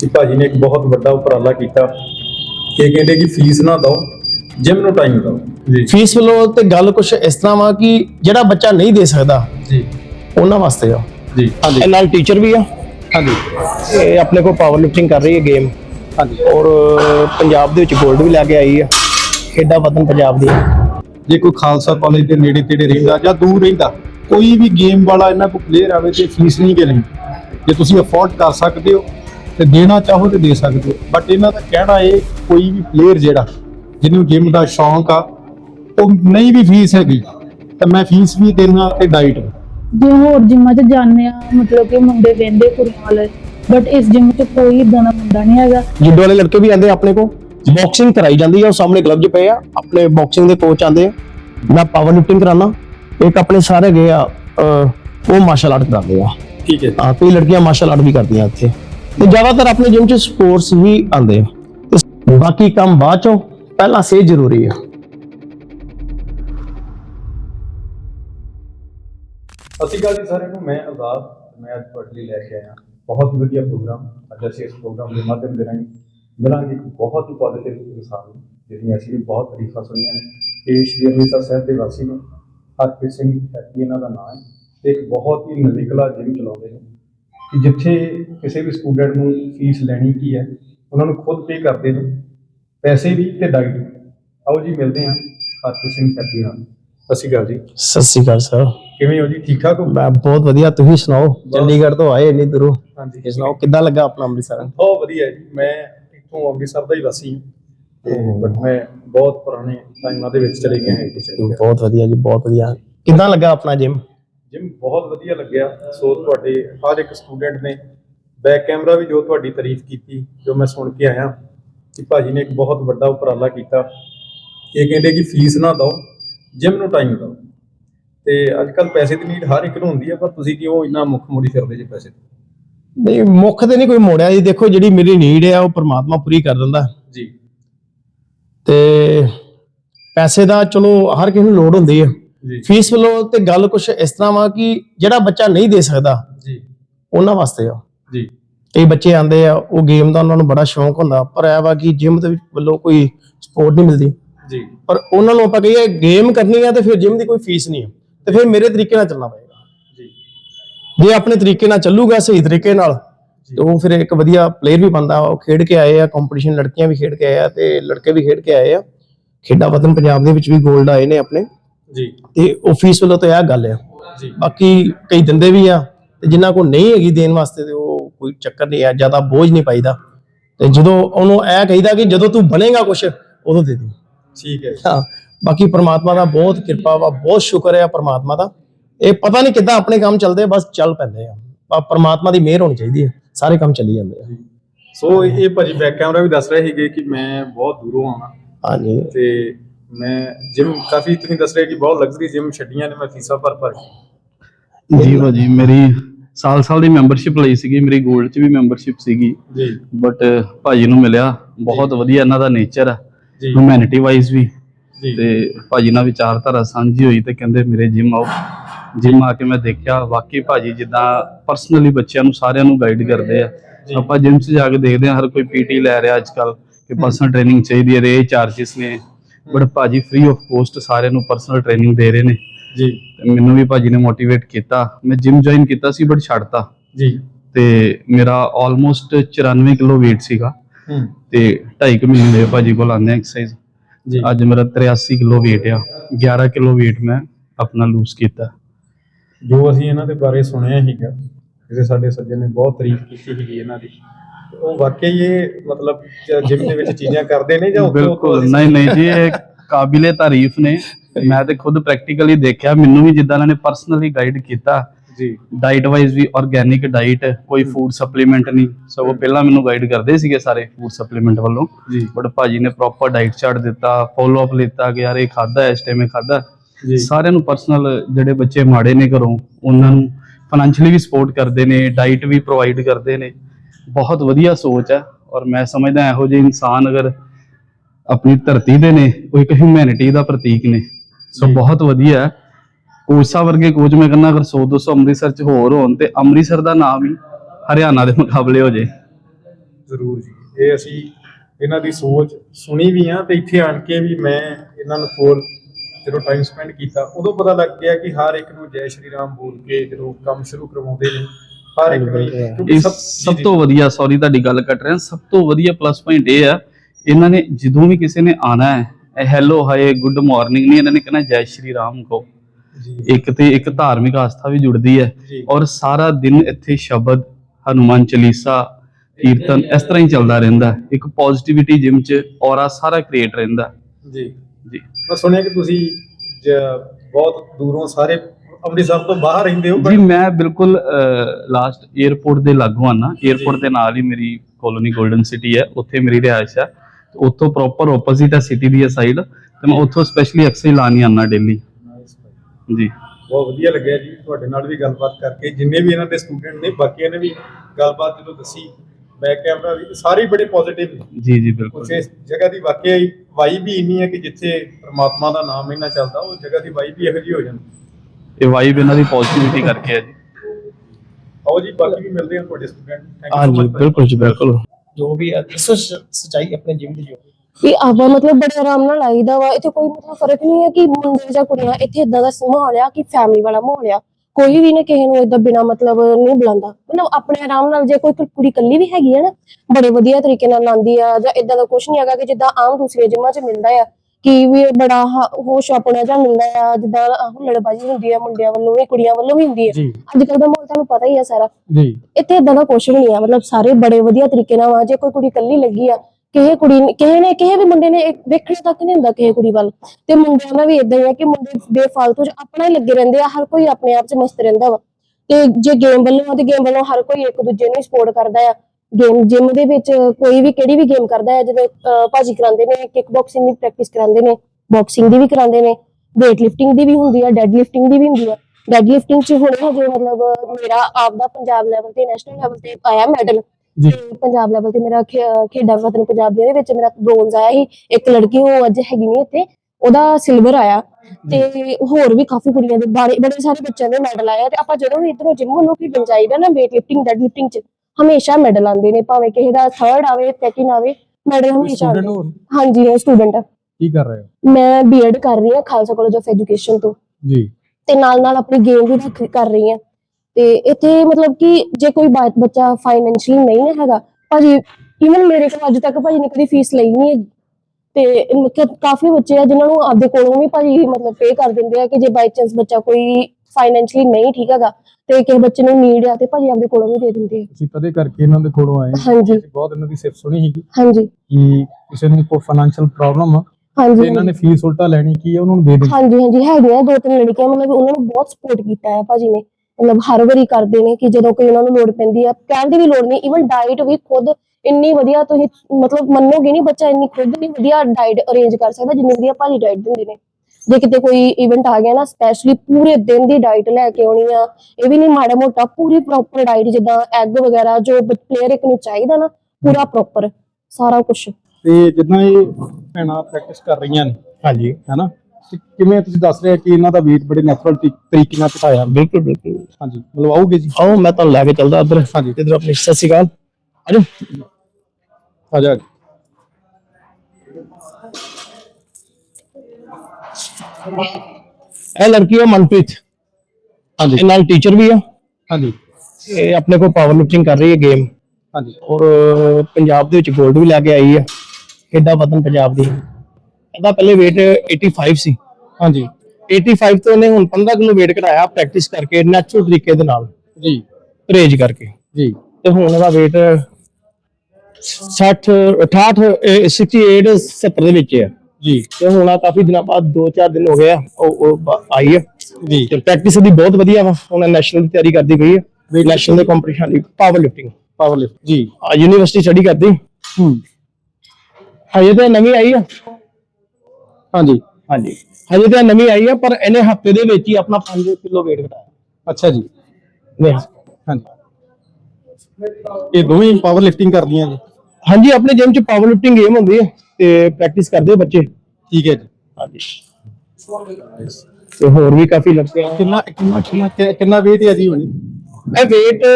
ਕਿ ਭਾਜੀ ਨੇ ਇੱਕ ਬਹੁਤ ਵੱਡਾ ਉਪਰਾਲਾ ਕੀਤਾ ਕਿ ਕਹਿੰਦੇ ਕਿ ਫੀਸ ਨਾ ਦਿਓ ਜਿਮ ਨੂੰ ਟਾਈਮ ਦਿਓ। ਜੀ। ਫੀਸ ਵੱਲੋਂ ਤੇ ਗੱਲ ਕੁਝ ਇਸ ਤਰ੍ਹਾਂ ਵਾ ਕਿ ਜਿਹੜਾ ਬੱਚਾ ਨਹੀਂ ਦੇ ਸਕਦਾ ਜੀ। ਉਹਨਾਂ ਵਾਸਤੇ ਆ। ਜੀ। ਇਹ ਨਾਲ ਟੀਚਰ ਵੀ ਆ। ਹਾਂਜੀ। ਇਹ ਆਪਣੇ ਕੋਲ ਪਾਵਰ ਲਿਫਟਿੰਗ ਕਰ ਰਹੀ ਹੈ ਗੇਮ ਹਾਂਜੀ। ਔਰ ਪੰਜਾਬ ਦੇ ਵਿੱਚ 골ਡ ਵੀ ਲੈ ਕੇ ਆਈ ਆ। ਖੇਡਾਂ ਵਤਨ ਪੰਜਾਬ ਦੀ ਜੇ ਕੋਈ ਖਾਲਸਾ ਕਾਲਜ ਦੇ ਨੇੜੇ ਤੇੜੇ ਰਹਿੰਦਾ ਜਾਂ ਦੂਰ ਰਹਿੰਦਾ ਕੋਈ ਵੀ ਗੇਮ ਵਾਲਾ ਇਹਨਾਂ ਕੋਲ ਪਲੇਅਰ ਆਵੇ ਤੇ ਫੀਸ ਨਹੀਂ ਦੇਣੀ। ਜੇ ਤੁਸੀਂ ਅਫੋਰਡ ਕਰ ਸਕਦੇ ਹੋ ਤੇ ਦੇਣਾ ਚਾਹੋ ਤੇ ਦੇ ਸਕਦੇ ਹੋ। ਬਟ ਇਹਨਾਂ ਦਾ ਕਹਿਣਾ ਇਹ ਕੋਈ ਵੀ ਪਲੇਅਰ ਜਿਹੜਾ ਜਿਹਨੂੰ ਜਿਮ ਦਾ ਸ਼ੌਂਕ ਆ ਉਹ ਨਹੀਂ ਵੀ ਫੀਸ ਹੈਗੀ। ਤਾਂ ਮੈਂ ਫੀਸ ਵੀ ਦੇਣਾ ਤੇ ਡਾਈਟ ਜੇ ਹੋਰ ਜਿੰਮਾਂ 'ਚ ਜਾਂਦੇ ਆ ਮਤਲਬ ਕਿ ਮੁੰਡੇ ਵੇਂਦੇ ਕੁੜੀਆਂ ਵਾਲੇ ਬਟ ਇਸ ਜਿੰਮ 'ਚ ਕੋਈ ਇਦਾਂ ਦਾ ਮੁੰਡਾ ਨਹੀਂ ਹੈਗਾ। ਜੁੱਡੋ ਵਾਲੇ ਲੜਕੇ ਵੀ ਆਂਦੇ ਆਪਣੇ ਕੋਲ। ਬਾਕਸਿੰਗ ਕਰਾਈ ਜਾਂਦੀ ਆ ਉਹ ਸਾਹਮਣੇ ਕਲੱਬ 'ਚ ਪਏ ਆ ਆਪਣੇ ਬਾਕਸਿੰਗ ਦੇ ਕੋਚ ਆਂਦੇ ਆ। ਮੈਂ ਪਾਵਰ ਲਿਫਟਿੰਗ ਕਰਾਣਾ ਇੱਕ ਆਪਣੇ ਸਾਰੇ ਗਏ ਆ ਉਹ ਮਾਰਸ਼ਲ ਆਰਟ ਕਰਾਉਂਦੇ ਆ। ਠੀਕ ਹੈ। ਆ ਕਈ ਲੜਕੀਆਂ ਮਾਰਸ਼ਲ ਆਰਟ ਵੀ ਕਰਦੀਆਂ ਇੱਥੇ। ਤੇ ਜ਼ਿਆਦਾਤਰ ਆਪਣੇ ਜਿਮ 'ਚ ਸਪੋਰਟਸ ਵੀ ਆਉਂਦੇ ਆ। ਬਾਕੀ ਕੰਮ ਬਾਅਦ ਚੋਂ ਪਹਿਲਾਂ ਸੇ ਜ਼ਰੂਰੀ ਆ। ਸਤਿ ਸ਼੍ਰੀ ਅਕਾਲ ਜੀ ਸਾਰਿਆਂ ਨੂੰ, ਮੈਂ ਆਜ਼ਾਦ ਮੈਂ ਅੱਜ ਤੁਹਾਡੇ ਲਈ ਲੈ ਕੇ ਆਇਆ। ਬਹੁਤ ਹੀ ਵਧੀਆ ਪ੍ਰੋਗਰਾਮ ਅੱਜ ਅਸੀਂ ਇਸ ਪ੍ਰੋਗਰਾਮ ਦੇ ਮਾਧਿਅਮ ਦੇ ਰਾਹੀਂ ਮਿਲਾਂਗੇ ਇੱਕ ਬਹੁਤ ਹੀ ਪੋਜ਼ਿਟਿਵ ਇਨਸਾਨ ਨੂੰ ਜਿਹਦੀਆਂ ਅਸੀਂ ਵੀ ਬਹੁਤ ਤਾਰੀਫਾਂ ਸੁਣੀਆਂ ਨੇ। ਇਹ ਸ਼੍ਰੀ ਅੰਮ੍ਰਿਤਸਰ ਸਾਹਿਬ ਦੇ ਵਾਸੀ ਨੇ, ਹਰਪ੍ਰੀਤ ਸਿੰਘ ਹੈਪੀ ਇਹਨਾਂ ਦਾ ਨਾਮ ਹੈ। ਤੇ ਇੱਕ ਬਹੁਤ ਹੀ ਨਿਰਵਿਕਲਾ ਜਿਮ ਚਲਾਉਂਦੇ ਨੇ। ਕਿ ਜਿੱਥੇ ਕਿਸੇ ਵੀ ਸਟੂਡੈਂਟ ਨੂੰ ਫੀਸ ਲੈਣੀ ਕੀ ਹੈ ਉਹਨਾਂ ਨੂੰ ਖੁਦ ਪੇ ਕਰਦੇ ਨੇ ਪੈਸੇ ਵੀ ਤੇ ਡਾਈਟ ਵੀ। ਆਓ ਜੀ ਮਿਲਦੇ ਹਾਂ ਹਰਪ੍ਰੀਤ ਸਿੰਘ ਹੈਪੀ ਨਾਲ। ਸਤਿ ਸ਼੍ਰੀ ਅਕਾਲ ਜੀ। ਸਤਿ ਸ਼੍ਰੀ ਅਕਾਲ ਸਰ। ਕਿਵੇਂ ਹੋ ਜੀ? ਠੀਕ ਠਾਕ ਹੋ? ਮੈਂ ਬਹੁਤ ਵਧੀਆ ਤੁਸੀਂ ਸੁਣਾਓ? ਚੰਡੀਗੜ੍ਹ ਤੋਂ ਆਏ ਇੰਨੀ ਦੂਰੋਂ। ਹਾਂਜੀ। ਇਹ ਸੁਣਾਓ ਕਿੱਦਾਂ ਲੱਗਾ ਆਪਣਾ ਅੰਮ੍ਰਿਤਸਰ? ਬਹੁਤ ਵਧੀਆ ਜੀ। ਮੈਂ ਇੱਥੋਂ ਅੰਮ੍ਰਿਤਸਰ ਦਾ ਹੀ ਵਾਸੀ ਹਾਂ। ਬਟ ਮੈਂ ਬਹੁਤ ਪੁਰਾਣੇ ਟਾਈਮਾਂ ਦੇ ਵਿੱਚ ਚਲੇ ਗਿਆ ਹਾਂ। ਬਹੁਤ ਵਧੀਆ ਜੀ ਬਹੁਤ ਵਧੀਆ। ਕਿੱਦਾਂ ਲੱਗਾ ਆਪਣਾ ਜਿਮ ਜਿਮ ਬਹੁਤ ਵਧੀਆ ਲੱਗਿਆ। ਸੋ ਤੁਹਾਡੇ ਹਰ ਇੱਕ ਸਟੂਡੈਂਟ ਨੇ ਬੈਕ ਕੈਮਰਾ ਵੀ ਜੋ ਤੁਹਾਡੀ ਤਾਰੀਫ ਕੀਤੀ ਜੋ ਮੈਂ ਸੁਣ ਕੇ ਆਇਆ ਕਿ ਭਾਜੀ ਨੇ ਇੱਕ ਬਹੁਤ ਵੱਡਾ ਉਪਰਾਲਾ ਕੀਤਾ ਇਹ ਕਹਿੰਦੇ ਕਿ ਫੀਸ ਨਾ ਦਿਓ ਜਿਮ ਨੂੰ ਟਾਈਮ ਦਿਓ। ਤੇ ਅੱਜ ਕੱਲ ਪੈਸੇ ਦੀ ਨੀਡ ਹਰ ਇੱਕ ਨੂੰ ਹੁੰਦੀ ਹੈ ਪਰ ਤੁਸੀਂ ਕਿਉਂ ਇੰਨਾ ਮੁੱਖ ਮੋੜੀ ਫਿਰਦੇ ਜੇ ਪੈਸੇ? ਨਹੀਂ ਮੁੱਖ ਤੇ ਨਹੀਂ ਕੋਈ ਮੋੜਿਆ ਜੀ। ਦੇਖੋ ਜਿਹੜੀ ਮੇਰੀ ਨੀਡ ਹੈ ਉਹ ਪ੍ਰਮਾਤਮਾ ਪੂਰੀ ਕਰ ਦਿੰਦਾ। ਜੀ। ਤੇ ਪੈਸੇ ਦਾ ਚਲੋ ਹਰ ਕਿਸੇ ਨੂੰ ਲੋੜ ਹੁੰਦੀ ਹੈ ਫੀਸ ਵੱਲੋਂ ਤੇ ਗੱਲ ਕੁਝ ਇਸ ਤਰ੍ਹਾਂ ਵਾ ਕਿ ਜਿਹੜਾ ਬੱਚਾ ਨਹੀਂ ਦੇ ਸਕਦਾ ਜੀ। ਉਹਨਾਂ ਵਾਸਤੇ ਆ। ਜੀ। ਕਈ ਬੱਚੇ ਆਂਦੇ ਆ ਉਹ ਗੇਮ ਦਾ ਉਹਨਾਂ ਨੂੰ ਬੜਾ ਸ਼ੌਂਕ ਹੁੰਦਾ ਪਰ ਇਹ ਵਾ ਕਿ ਜਿਮ ਦੇ ਵੱਲੋਂ ਕੋਈ ਸਪੋਰਟ ਨਹੀਂ ਮਿਲਦੀ। ਜੀ। ਪਰ ਉਹਨਾਂ ਨੂੰ ਆਪਾਂ ਕਹੀਏ ਗੇਮ ਕਰਨੀ ਆ ਤੇ ਫਿਰ ਜਿਮ ਦੀ ਕੋਈ ਫੀਸ ਨਹੀਂ ਹੈ ਤੇ ਫਿਰ ਮੇਰੇ ਤਰੀਕੇ ਨਾਲ ਚੱਲਣਾ ਪਏਗਾ। ਜੀ। ਜੇ ਆਪਣੇ ਤਰੀਕੇ ਨਾਲ ਚੱਲੂਗਾ ਸਹੀ ਤਰੀਕੇ ਨਾਲ ਤੇ ਉਹ ਫਿਰ ਇੱਕ ਵਧੀਆ ਪਲੇਅਰ ਵੀ ਬਣਦਾ ਉਹ ਖੇਡ ਕੇ ਆਏ ਆ ਕੰਪੀਟੀਸ਼ਨ ਲੜਕੀਆਂ ਵੀ ਖੇਡ ਕੇ ਆਏ ਆ ਤੇ ਲੜਕੇ ਵੀ ਖੇਡ ਕੇ ਆਏ ਆ। ਖੇਡਾਂ ਵਤਨ ਪੰਜਾਬ ਦੇ ਵਿੱਚ ਵੀ 골ਡ ਆਏ ਨੇ ਆਪਣੇ। ਜੀ। ਤੇ ਉਹ ਫੀਸ ਵੱਲੋਂ ਤਾਂ ਇਹ ਗੱਲ ਆ। ਜੀ। ਬਾਕੀ ਕਈ ਦਿੰਦੇ ਵੀ ਆ ਤੇ ਜਿਨ੍ਹਾਂ ਕੋਲ ਨਹੀਂ ਹੈਗੀ ਦੇਣ ਵਾਸਤੇ ਤੇ ਉਹ ਕੋਈ ਚੱਕਰ ਨਹੀਂ ਆ ਜ਼ਿਆਦਾ ਬੋਝ ਨਹੀਂ ਪਾਈਦਾ। ਤੇ ਜਦੋਂ ਉਹਨੂੰ ਇਹ ਕਹੀਦਾ ਕਿ ਜਦੋਂ ਤੂੰ ਬਣੇਗਾ ਕੁਛ ਉਦੋਂ ਦੇ ਦੇ। ਠੀਕ ਹੈ। ਹਾਂ ਬਾਕੀ ਪ੍ਰਮਾਤਮਾ ਦਾ ਬਹੁਤ ਕਿਰਪਾ ਵਾ ਬਹੁਤ ਸ਼ੁਕਰ ਹੈ ਪ੍ਰਮਾਤਮਾ ਦਾ। ਇਹ ਪਤਾ ਨਹੀਂ ਕਿੱਦਾਂ ਆਪਣੇ ਕੰਮ ਚੱਲਦੇ ਬਸ ਚੱਲ ਪੈਂਦੇ ਆ। ਪਰ ਪ੍ਰਮਾਤਮਾ ਦੀ ਮਿਹਰ ਹੋਣੀ ਚਾਹੀਦੀ ਹੈ ਸਾਰੇ ਕੰਮ ਚੱਲੀ ਜਾਂਦੇ ਆ। ਸੋ ਇਹ ਭਾਜੀ ਬੈਕ ਕੈਮਰਾ ਵੀ ਦੱਸ ਰਹੇ ਸੀਗੇ ਕਿ ਮੈਂ ਬਹੁਤ ਦੂਰੋਂ ਆਉਣਾ ਹਾਂਜੀ। ਤੇ ਮੈਂ ਜਿਮ ਕਾਫੀ ਤੁਸੀਂ ਦੱਸ ਰਹੇ ਕਿ ਬਹੁਤ ਲਗਜ਼ਰੀ ਜਿਮ ਛੱਡੀਆਂ ਨੇ ਮੈਂ ਫੀਸਾਂ ਭਰ ਭਰ ਕੇ। ਜੀ ਮੇਰੀ ਸਾਲ ਸਾਲ ਦੀ ਮੈਂਬਰਸ਼ਿਪ ਲਈ ਸੀਗੀ ਮੇਰੀ 골ਡ 'ਚ ਵੀ ਮੈਂਬਰਸ਼ਿਪ ਸੀਗੀ। ਜੀ। ਬਟ ਭਾਜੀ ਨੂੰ ਮਿਲਿਆ ਬਹੁਤ ਵਧੀਆ ਇਹਨਾਂ ਦਾ ਨੇਚਰ ਆ ਹਿਊਮੈਨਿਟੀ ਵਾਈਜ਼ ਵੀ। ਤੇ ਭਾਜੀ ਨਾਲ ਵਿਚਾਰਧਾਰਾ ਸਾਂਝੀ ਹੋਈ ਤੇ ਕਹਿੰਦੇ ਮੇਰੇ ਜਿਮ ਆਓ। ਜਿਮ ਆ ਕੇ ਮੈਂ ਦੇਖਿਆ ਵਾਕਈ ਭਾਜੀ ਜਿੱਦਾਂ ਪਰਸਨਲੀ ਬੱਚਿਆਂ ਨੂੰ ਸਾਰਿਆਂ ਨੂੰ ਗਾਈਡ ਕਰਦੇ ਆ। ਆਪਾਂ ਜਿਮ 'ਚ ਜਾ ਕੇ ਦੇਖਦੇ ਆ ਹਰ ਕੋਈ ਪੀਟੀ ਲੈ ਰਿਹਾ ਅੱਜ ਕੱਲ ਕਿ ਪਰਸਨਲ ਟ੍ਰੇਨਿੰਗ ਚਾਹੀਦੀ ਹੈ ਤੇ ਇਹ ਚਾਰजेस ਨੇ। ਬਟ ਭਾਜੀ ਫ੍ਰੀ ਆਫ ਕੋਸਟ ਸਾਰਿਆਂ ਨੂੰ ਪਰਸਨਲ ਟ੍ਰੇਨਿੰਗ ਦੇ ਰਹੇ ਨੇ। ਜੀ। ਮੈਨੂੰ ਵੀ ਭਾਜੀ ਨੇ ਮੋਟੀਵੇਟ ਕੀਤਾ। ਮੈਂ ਜਿਮ ਜੁਆਇਨ ਕੀਤਾ ਸੀ ਬਟ ਛੱਡਤਾ। ਜੀ। ਤੇ ਮੇਰਾ ਆਲਮੋਸਟ 94 ਕਿਲੋ weight ਸੀਗਾ। ਤੇ 2.5 ਮਹੀਨੇ ਦੇ ਭਾਜੀ ਕੋਲ ਆਉਂਦੇ ਐਕਸਰਸਾਈਜ਼ ਜੀ। ਅੱਜ ਮੇਰਾ 83 ਕਿਲੋ weight ਆ। 11 ਕਿਲੋ weight ਮੈਂ ਆਪਣਾ ਲੂਜ਼ ਕੀਤਾ। ਜੋ ਅਸੀਂ ਇਹਨਾਂ ਦੇ ਬਾਰੇ ਸੁਣਿਆ ਸੀਗਾ ਕਿਸੇ ਸਾਡੇ ਸੱਜਣ ਨੇ ਬਹੁਤ ਤਾਰੀਫ ਕੀਤੀ ਸੀਗੀ ਇਹਨਾਂ ਦੀ। ਉਹ ਵਾਕਈ ਇਹ ਮਤਲਬ ਜਿਮ ਦੇ ਵਿੱਚ ਚੀਜ਼ਾਂ ਕਰਦੇ ਨੇ ਜਾਂ ਬਿਲਕੁਲ ਨਹੀਂ ਨਹੀਂ ਜੀ ਇਹ ਕਾਬਿਲੇ ਤਾਰੀਫ ਨੇ। ਮੈਂ ਤੇ ਖੁਦ ਪ੍ਰੈਕਟੀਕਲੀ ਦੇਖਿਆ ਮੈਨੂੰ ਵੀ ਜਿੱਦਾਂ ਇਹਨਾਂ ਨੇ ਪਰਸਨਲੀ ਗਾਈਡ ਕੀਤਾ। ਜੀ। ਡਾਈਟ ਵਾਈਜ਼ ਵੀ ਆਰਗੇਨਿਕ ਡਾਈਟ ਕੋਈ ਫੂਡ ਸਪਲੀਮੈਂਟ ਨਹੀਂ। ਸਗੋਂ ਪਹਿਲਾਂ ਮੈਨੂੰ ਗਾਈਡ ਕਰਦੇ ਸੀਗੇ ਸਾਰੇ ਫੂਡ ਸਪਲੀਮੈਂਟ ਵੱਲੋਂ। ਜੀ। ਬਟ ਭਾਜੀ ਨੇ ਪ੍ਰੋਪਰ ਡਾਈਟ ਚਾਰਟ ਦਿੱਤਾ ਫੋਲੋ ਅਪ ਲਿੱਤਾ ਕਿ ਯਾਰ ਇਹ ਖਾਦਾ ਇਸ ਟਾਈਮ ਖਾਦਾ ਜੀ। ਸਾਰਿਆਂ ਨੂੰ ਪਰਸਨਲ ਜਿਹੜੇ ਬੱਚੇ ਮਾੜੇ ਨੇ ਘਰੋਂ ਉਹਨਾਂ ਨੂੰ ਫਾਈਨੈਂਸ਼ੀਅਲੀ ਵੀ ਸਪੋਰਟ ਕਰਦੇ ਨੇ ਡਾਈਟ ਵੀ ਪ੍ਰੋਵਾਈਡ ਕਰਦੇ ਨੇ। ਬਹੁਤ ਵਧੀਆ ਸੋਚ ਹੈ ਔਰ ਮੈਂ ਸਮਝਦਾ ਇਹੋ ਜਿਹੇ ਇਨਸਾਨ ਅਗਰ ਆਪਣੀ ਧਰਤੀ ਦੇ ਨੇ ਉਹ ਇੱਕ ਹਿਊਮੈਨਿਟੀ ਦਾ ਪ੍ਰਤੀਕ ਨੇ। ਸੋ। ਬਹੁਤ ਵਧੀਆ ਹੈ। ਕੋਚ ਵਰਗੇ ਕੋਚ ਮੈਂ ਕਹਿੰਦਾ ਅਗਰ 100 200 ਅੰਮ੍ਰਿਤਸਰ ਚ ਹੋਰ ਹੋਣ ਤੇ ਅੰਮ੍ਰਿਤਸਰ ਦਾ ਨਾਮ ਹੀ ਹਰਿਆਣਾ ਦੇ ਮੁਕਾਬਲੇ ਹੋ ਜੇ। ਜ਼ਰੂਰ ਜੀ। ਇਹ ਅਸੀਂ ਇਹਨਾਂ ਦੀ ਸੋਚ ਸੁਣੀ ਵੀ ਆ ਤੇ ਇੱਥੇ ਆਣ ਕੇ ਵੀ ਮੈਂ ਇਹਨਾਂ ਨੂੰ ਕੋਲ ਜਦੋਂ ਟਾਈਮ ਸਪੈਂਡ ਕੀਤਾ ਉਦੋਂ ਪਤਾ ਲੱਗ ਗਿਆ ਕਿ ਹਰ ਇੱਕ ਨੂੰ ਜੈ ਸ਼੍ਰੀ ਰਾਮ ਬੋਲ ਕੇ ਜਦੋਂ ਕੰਮ ਸ਼ੁਰੂ ਕਰਵਾਉਂਦੇ ਨੇ ਹਰ ਇੱਕ ਕਿਉਂਕਿ ਸਭ ਤੋਂ ਵਧੀਆ ਸੌਰੀ ਤੁਹਾਡੀ ਗੱਲ ਕੱਟ ਰਿਹਾ ਸਭ ਤੋਂ ਵਧੀਆ ਪਲੱਸ ਪੁਆਇੰਟ ਇਹ ਆ ਇਹਨਾਂ ਨੇ ਜਦੋਂ ਵੀ ਕਿਸੇ ਨੇ ਆਣਾ ਹੈ ਹੈਲੋ ਹਾਏ ਗੁੱਡ ਮਾਰਨਿੰਗ ਨਹੀਂ ਇਹਨਾਂ ਨੇ ਕਹਿਣਾ ਜੈ ਸ਼੍ਰੀ ਰਾਮ ਕੋ ਇੱਕ ਤੇ ਇੱਕ ਧਾਰਮਿਕ ਆਸਥਾ ਵੀ ਜੁੜਦੀ ਹੈ। ਔਰ ਸਾਰਾ ਦਿਨ ਇੱਥੇ ਸ਼ਬਦ ਹਨੂਮਾਨ ਚਾਲੀਸਾ ਕੀਰਤਨ ਇਸ ਤਰ੍ਹਾਂ ਹੀ ਚੱਲਦਾ ਰਹਿੰਦਾ। ਇੱਕ ਪੋਜ਼ਿਟਿਵਿਟੀ ਜਿਮ ਚ ਔਰਾ ਸਾਰਾ ਕ੍ਰੀਏਟ ਰਹਿੰਦਾ ਜੀ। ਜੀ। ਮੈਂ ਸੁਣਿਆ ਕਿ ਤੁਸੀਂ ਬਹੁਤ ਦੂਰੋਂ ਸਾਰੇ ਅੰਮ੍ਰਿਤਸਰ ਤੋਂ ਬਾਹਰ ਰਹਿੰਦੇ ਹੋ ਜੀ ਮੈਂ ਬਿਲਕੁਲ ਲਾਸਟ 에어ਪੋਰਟ ਦੇ ਲਾਗੋਂ ਆਣਾ 에어ਪੋਰਟ ਦੇ ਨਾਲ ਹੀ ਮੇਰੀ ਕਲੋਨੀ 골ਡਨ ਸਿਟੀ ਹੈ ਉੱਥੇ ਮੇਰੀ ਰਿਹਾਇਸ਼ ਹੈ ਉੱਥੋਂ ਪ੍ਰੋਪਰ ਆਪੋਜ਼ਿਟ ਹੈ ਸਿਟੀ ਦੀ ਸਾਈਡ ਤੇ ਮੈਂ ਉੱਥੋਂ ਸਪੈਸ਼ਲੀ ਅਕਸਰ ਲਾਣੀ ਆਣਾ ਡੇਲੀ ਜੀ। ਬਹੁਤ ਵਧੀਆ ਲੱਗਿਆ ਜੀ ਤੁਹਾਡੇ ਨਾਲ ਵੀ ਗੱਲਬਾਤ ਕਰਕੇ। ਜਿੰਨੇ ਵੀ ਇਹਨਾਂ ਦੇ ਸਟੂਡੈਂਟ ਨੇ ਬਾਕੀਆਂ ਨੇ ਵੀ ਗੱਲਬਾਤ ਜਦੋਂ ਦੱਸੀ ਬੈਕ ਕੈਮਰਾ ਵੀ ਸਾਰੇ ਬੜੇ ਪੋਜ਼ਿਟਿਵ ਜੀ ਜੀ ਬਿਲਕੁਲ। ਉਸੇ ਜਗ੍ਹਾ ਦੀ ਵਾਕਿਆ ਹੀ ਵਾਈ ਵੀ ਇੰਨੀ ਹੈ ਕਿ ਜਿੱਥੇ ਪਰਮਾਤਮਾ ਦਾ ਨਾਮ ਇੰਨਾ ਚੱਲਦਾ ਉਹ ਜਗ੍ਹਾ ਦੀ ਵਾਈ ਵੀ ਇਹੋ ਜਿਹੀ ਹੋ ਜਾਂਦੀ। ਇਹ ਵਾਈਬ ਇਹਨਾਂ ਦੀ ਪੋਜ਼ਿਟਿਵਿਟੀ ਕਰਕੇ ਹੈ ਜੀ। ਆਓ ਜੀ ਬਾਕੀ ਵੀ ਮਿਲਦੇ ਹਾਂ ਤੁਹਾਡੇ ਸਟੂਡੈਂਟ ਥੈਂਕ ਹਾਂਜੀ ਬਿਲਕੁਲ ਜੀ ਬਿਲਕੁਲ। ਜੋ ਵੀ ਹੈ ਦੱਸੋ ਸਚਾਈ ਆਪਣੇ ਜਿਮ ਦੀ ਜੋ। ਵੀ ਆਪਾਂ ਮਤਲਬ ਬੜੇ ਆਰਾਮ ਨਾਲ ਆਈਦਾ ਵਾ ਇੱਥੇ ਕੋਈ ਮਤਲਬ ਫ਼ਰਕ ਨਹੀਂ ਹੈ ਕਿ ਮੁੰਡੇ ਜਾਂ ਕੁੜੀਆਂ ਇੱਥੇ ਇਦਾਂ ਦਾ ਮਾਹੌਲ ਆ ਕਿ ਫੈਮਿਲੀ ਵਾਲਾ ਮਾਹੌਲ ਆ। ਕੋਈ ਵੀ ਨੇ ਕਿਸੇ ਨੂੰ ਇਦਾਂ ਬਿਨਾ ਮਤਲਬ ਨਹੀਂ ਬੁਲਾਉਂਦਾ। ਮਤਲਬ ਆਪਣੇ ਆਰਾਮ ਨਾਲ ਜੇ ਕੋਈ ਕੁੜੀ ਇਕੱਲੀ ਵੀ ਹੈਗੀ ਹੈ ਨਾ ਬੜੇ ਵਧੀਆ ਤਰੀਕੇ ਨਾਲ ਆਉਂਦੀ ਆ ਜਾਂ ਇਦਾਂ ਦਾ ਕੁਝ ਨਹੀਂ ਹੈਗਾ ਕਿ ਜਿੱਦਾਂ ਆਮ ਦੂਸਰੇ ਜਿਮਾਂ 'ਚ ਮਿਲਦਾ ਆ। ਕਿ ਵੀ ਬੜਾ ਹੋਸ਼ ਆਪਣਾ ਜਾਂ ਮਿਲਦਾ ਆ ਜਿੱਦਾਂ ਹੁੱਲੜਬਾਜੀ ਹੁੰਦੀ ਆ ਮੁੰਡਿਆਂ ਵੱਲੋਂ ਵੀ ਕੁੜੀਆਂ ਵੱਲੋਂ ਵੀ ਹੁੰਦੀ ਆ। ਅੱਜ ਕੱਲ ਦਾ ਮਾਹੌਲ ਤੁਹਾਨੂੰ ਪਤਾ ਹੀ ਆ ਸਾਰਾ। ਜੀ। ਇੱਥੇ ਇਦਾਂ ਦਾ ਕੁਛ ਵੀ ਨਹੀਂ ਆ ਮਤਲਬ ਸਾਰੇ ਬੜੇ ਵਧੀਆ ਤਰੀਕੇ ਨਾਲ ਆ ਜੇ ਕੋਈ ਕੁੜੀ ਇਕੱਲੀ ਲੱਗੀ ਆ ਕਿਸੇ ਕੁੜੀ ਨੇ- ਕਿਸੇ ਨੇ ਕਿਸੇ ਵੀ ਮੁੰਡੇ ਨੇ ਇੱਕ ਵੇਖਣ ਤੱਕ ਨਹੀਂ ਹੁੰਦਾ ਕਿਸੇ ਕੁੜੀ ਵੱਲ। ਤੇ ਮੁੰਡਿਆਂ ਦਾ ਵੀ ਇਦਾਂ ਹੀ ਆ ਕਿ ਮੁੰਡੇ ਬੇਫਾਲਤੂ ਚ ਆਪਣਾ ਹੀ ਲੱਗੇ ਰਹਿੰਦੇ ਆ ਹਰ ਕੋਈ ਆਪਣੇ ਆਪ ਚ ਮਸਤ ਰਹਿੰਦਾ ਵਾ। ਤੇ ਜੇ ਗੇਮ ਵੱਲੋਂ ਆ ਤੇ ਗੇਮ ਵੱਲੋਂ ਹਰ ਕੋਈ ਇੱਕ ਦੂਜੇ ਨੂੰ ਸਪੋਰਟ ਕਰਦਾ ਆ। ਗੇਮ ਜਿਮ ਦੇ ਵਿੱਚ ਕੋਈ ਵੀ ਕਿਹੜੀ ਵੀ ਗੇਮ ਕਰਦਾ ਹੈ ਜਿਵੇਂ ਭਾਜੀ ਕਰਾਉਂਦੇ ਨੇ ਕਿਕ ਬਾਕਸਿੰਗ ਦੀ ਪ੍ਰੈਕਟਿਸ ਕਰਾਉਂਦੇ ਨੇ ਬਾਕਸਿੰਗ ਦੀ ਵੀ ਕਰਾਉਂਦੇ ਨੇ weight lifting ਦੀ ਵੀ ਹੁੰਦੀ ਆ ਡੈਡ ਲਿਫਟਿੰਗ ਦੀ ਵੀ ਹੁੰਦੀ ਆ। ਡੈਡ ਲਿਫਟਿੰਗ ਚ ਹੁਣੇ ਹਜੇ ਮਤਲਬ ਮੇਰਾ ਆਪਦਾ ਪੰਜਾਬ ਲੈਵਲ ਤੇ ਨੈਸ਼ਨਲ ਲੈਵਲ ਤੇ ਆਇਆ ਮੈਡਲ ਜੀ। ਪੰਜਾਬ ਲੈਵਲ ਤੇ ਮੇਰਾ ਖੇਡਾਂ ਵਤਨ ਪੰਜਾਬ ਦੇ ਵਿੱਚ ਮੇਰਾ ਬ੍ਰੋਂਜ਼ ਆਇਆ ਸੀ। ਇੱਕ ਲੜਕੀ ਉਹ ਅੱਜ ਹੈਗੀ ਨਹੀਂ ਇੱਥੇ ਉਹਦਾ ਸਿਲਵਰ ਆਇਆ। ਤੇ ਹੋਰ ਵੀ ਕਾਫੀ ਕੁੜੀਆਂ ਦੇ ਬਾਰੇ ਬੜੇ ਸਾਰੇ ਬੱਚਿਆਂ ਦੇ ਮੈਡਲ ਆਇਆ ਤੇ ਆਪਾਂ ਜਦੋਂ ਵੀ ਇਧਰੋਂ ਜਿਮ ਵੱਲੋਂ ਖੇਡਣ ਜਾਈਦਾ ਨਾ weight lifting ਡੈਡ ਲਿਫਟਿੰਗ ਚ ਹਮੇਸ਼ਾ ਮੈਡਲ ਆਉਂਦੇ ਨੇ ਭਾਵੇਂ ਕਿਸੇ ਦਾ ਥਰਡ ਆਵੇ ਸੈਕਿੰਡ ਆਵੇ ਮੈਡਲ ਹਮੇਸ਼ਾ ਆਉਂਦੇ ਨੇ। ਹਾਂਜੀ ਹਾਂ ਸਟੂਡੈਂਟ ਕੀ ਕਰ ਰਹੇ ਹੋ? ਮੈਂ ਬੀਐਡ ਕਰ ਰਹੀ ਹਾਂ ਖਾਲਸਾ ਕਾਲਜ ਆਫ ਐਜੂਕੇਸ਼ਨ ਤੋਂ। ਜੀ। ਤੇ ਨਾਲ ਨਾਲ ਆਪਣੀ ਗੇਮ ਵੀ ਰੱਖ ਕਰ ਰਹੀ ਹਾਂ। ਤੇ ਇੱਥੇ ਮਤਲਬ ਕਿ ਜੇ ਕੋਈ ਬਾ- ਬੱਚਾ ਫਾਈਨੈਂਸ਼ੀਅਲੀ ਨਹੀਂ ਨਾ ਹੈਗਾ ਭਾਜੀ ਇਵਨ ਮੇਰੇ ਕੋਲ ਅੱਜ ਤੱਕ ਭਾਜੀ ਨੇ ਕਦੀ ਫੀਸ ਲਈ ਨਹੀਂ ਹੈਗੀ। ਤੇ ਕ- ਕਾਫੀ ਬੱਚੇ ਆ ਜਿਨ੍ਹਾਂ ਨੂੰ ਆਪਦੇ ਕੋਲੋਂ ਵੀ ਭਾਜੀ ਮਤਲਬ ਪੇ ਕਰ ਦਿੰਦੇ ਆ ਕਿ ਜੇ ਬਾਈ ਚਾਂਸ ਬੱਚਾ ਕੋਈ ਫਾਈਨੈਂਸ਼ੀਅਲੀ ਨਹੀਂ ਠੀਕ ਹੈਗਾ ਤੇ ਕਿਸੇ ਬੱਚੇ ਨੂੰ ਨੀਡ ਆ ਤੇ ਭਾਜੀ ਆਪਦੇ ਕੋਲੋਂ ਵੀ ਦੇ ਦਿੰਦੇ ਆ। ਤੁਸੀਂ ਤਦੇ ਕਰਕੇ ਇਹਨਾਂ ਦੇ ਕੋਲੋਂ ਆਏ? ਹਾਂਜੀ। ਅਸੀਂ ਬਹੁਤ ਇਹਨਾਂ ਦੀ ਸਿਫਤ ਸੁਣੀ ਸੀਗੀ ਹਾਂਜੀ। ਕਿ ਕਿਸੇ ਨੂੰ ਕੋਈ ਫਾਈਨੈਂਸ਼ੀਅਲ ਪ੍ਰੋਬਲਮ ਆ ਤੇ ਹਾਂਜੀ ਇਹਨਾਂ ਨੇ ਫੀਸ ਉਲਟਾ ਲੈਣੀ ਕੀ ਹੈ ਉਹਨਾਂ ਨੂੰ ਦੇ ਦੇ ਹਾਂਜੀ ਹਾਂਜੀ। ਹੈਗੀਆਂ ਦੋ ਤਿੰਨ ਲੜਕੀਆਂ ਮਤਲਬ ਉਹਨਾਂ ਨੂੰ ਬਹੁਤ ਸਪੋਰਟ ਕੀਤਾ ਹੈ ਭਾਜੀ ਨੇ। ਮਤਲਬ ਹਰ ਵਾਰੀ ਕਰਦੇ ਨੇ ਕਿ ਜਦੋਂ ਕੋਈ ਉਹਨਾਂ ਨੂੰ ਲੋੜ ਪੈਂਦੀ ਆ ਕਹਿਣ ਦੀ ਵੀ ਲੋੜ ਨਹੀਂ ਇਵਨ ਡਾਈਟ ਵੀ ਖੁਦ ਇੰਨੀ ਵਧੀਆ ਤੁਸੀਂ ਮਤਲਬ ਮੰਨੋਗੇ ਨਹੀਂ ਬੱਚਾ ਇੰਨੀ ਖੁਦ ਨਹੀਂ ਵਧੀਆ ਡਾਈਟ ਅਰੇਂਜ ਕਰ ਸਕਦਾ ਜਿੰਨੀ ਵਧੀਆ ਭਾਜੀ ਡਾਈਟ ਦਿੰਦੇ ਨੇ। ਜੇ ਕਿਤੇ ਕੋਈ ਇਵੈਂਟ ਆ ਗਿਆ ਨਾ ਸਪੈਸ਼ਲੀ ਪੂਰੇ ਦਿਨ ਦੀ ਡਾਈਟ ਲੈ ਕੇ ਆਉਣੀ ਆ ਇਹ ਵੀ ਨਹੀਂ ਮਾੜਾ ਮੋਟਾ ਪੂਰੀ ਪ੍ਰੋਪਰ ਡਾਈਟ ਜਿੱਦਾਂ ਐਗ ਵਗੈਰਾ ਜੋ ਪਲੇਅਰ ਇੱਕ ਨੂੰ ਚਾਹੀਦਾ ਨਾ ਪੂਰਾ ਪ੍ਰੋਪਰ ਸਾਰਾ ਕੁਝ ਤੇ ਜਿੱਦਾਂ ਇਹ ਭੈਣਾਂ ਪ੍ਰੈਕਟਿਸ ਕਰ ਰਹੀਆਂ ਨੇ ਹਾਂਜੀ। ਹੈਨਾ? ਕਿਵੇਂ ਤੁਸੀਂ ਦੱਸ ਰਹੇ ਹੋ ਕਿ ਇਹਨਾਂ ਦਾ weight ਬੜੇ ਨੈਚੁਰਲ ਤਰੀਕੇ ਨਾਲ ਘਟਾਇਆ? ਬਿਲਕੁਲ ਬਿਲਕੁਲ। ਹਾਂਜੀ ਮਤਲਬ ਆਉਗੇ ਜੀ? ਆਓ ਮੈਂ ਤੁਹਾਨੂੰ ਲੈ ਕੇ ਚੱਲਦਾ ਉਧਰ। ਹਾਂਜੀ। ਇਧਰ ਆਪਣੀ ਸਤਿ ਸ਼੍ਰੀ ਅਕਾਲ। ਆਜੋ। ਇਹ ਲੜਕੀ ਹੈ ਮਨਪ੍ਰੀਤ। ਹਾਂਜੀ। ਇਹ ਨਾਲ ਟੀਚਰ ਵੀ ਆ। ਹਾਂਜੀ। ਇਹ ਆਪਣੇ ਕੋਲ ਪਾਵਰ ਲਿਫਟਿੰਗ ਕਰ ਰਹੀ ਹੈ ਗੇਮ ਹਾਂਜੀ। ਔਰ ਪੰਜਾਬ ਦੇ ਵਿੱਚ 골ਡ ਵੀ ਲੈ ਕੇ ਆਈ ਆ। ਖੇਡਾਂ ਵਤਨ ਪੰਜਾਬ ਦੀ। ਇਹਦਾ ਪਹਿਲੇ weight 85 ਸੀ। ਹਾਂਜੀ। 85 ਤੋਂ ਇਹਨੇ ਹੁਣ 15 ਕਿਲੋ weight ਘਟਾਇਆ ਪ੍ਰੈਕਟਿਸ ਕਰਕੇ ਨੈਚੁਰਲ ਤਰੀਕੇ ਦੇ ਨਾਲ। ਜੀ। ਪਰਹੇਜ ਕਰਕੇ। ਜੀ। ਤੇ ਹੁਣ ਇਹਦਾ weight 60 68 ਇਹ 68 70 ਦੇ ਵਿੱਚ ਹੈ ਜੀ। ਤੇ ਹੁਣ ਆ ਕਾਫੀ ਦਿਨਾਂ ਬਾਅਦ 2-4 ਦਿਨ ਹੋ ਗਏ ਆ ਉਹ ਉਹ ਬ- ਆਈ ਹੈ। ਜੀ। ਤੇ ਪ੍ਰੈਕਟਿਸ ਦੀ ਬਹੁਤ ਵਧੀਆ ਵਾ ਹੁਣ ਨੈਸ਼ਨਲ ਦੀ ਤਿਆਰੀ ਕਰਦੀ ਪਈ ਹੈ। ਨੈਸ਼ਨਲ ਦੇ ਕੰਪੀਟੀਸ਼ਨ ਦੀ ਪਾਵਰ ਲਿਫਟਿੰਗ ਪਾਵਰ ਲਿਫਟ ਜੀ। ਆ ਯੂਨੀਵਰਸਿਟੀ ਸਟੱਡੀ ਕਰਦੀ। ਹੂੰ। ਹਜੇ ਤਾਂ ਨਵੀਂ ਆਈ ਆ। ਹਾਂਜੀ। ਹਾਂਜੀ। ਹਜੇ ਤਾਂ ਨਵੀਂ ਆਈ ਆ ਪਰ ਇਹਨੇ ਹਫ਼ਤੇ ਦੇ ਵਿੱਚ ਹੀ ਆਪਣਾ 5 ਕਿਲੋ weight ਘਟਾਇਆ। ਅੱਛਾ ਜੀ। ਨੇ ਹਾਂਜੀ। ਇਹ ਦੋਵੇਂ ਪਾਵਰ ਲਿਫਟਿੰਗ ਕਰਦੀਆਂ ਜੀ। ਹਾਂਜੀ ਆਪਣੇ ਜਿਮ ਚ ਪਾਵਰ ਲਿਫਟਿੰਗ ਗੇਮ ਹੁੰਦੀ ਹੈ ਤੇ ਪ੍ਰੈਕਟਿਸ ਕਰਦੇ ਆ ਬੱਚੇ। ਠੀਕ ਹੈ ਜੀ। ਹਾਂਜੀ। ਤੇ ਹੋਰ ਵੀ ਕਾਫੀ ਲੱਗਦੇ ਆ ਕਿੰਨਾ ਕਿੰਨਾ ਕਿੰਨਾ ਕਿੰਨਾ weight ਹੈ ਜੀ ਹੁਣ? ਇਹ weight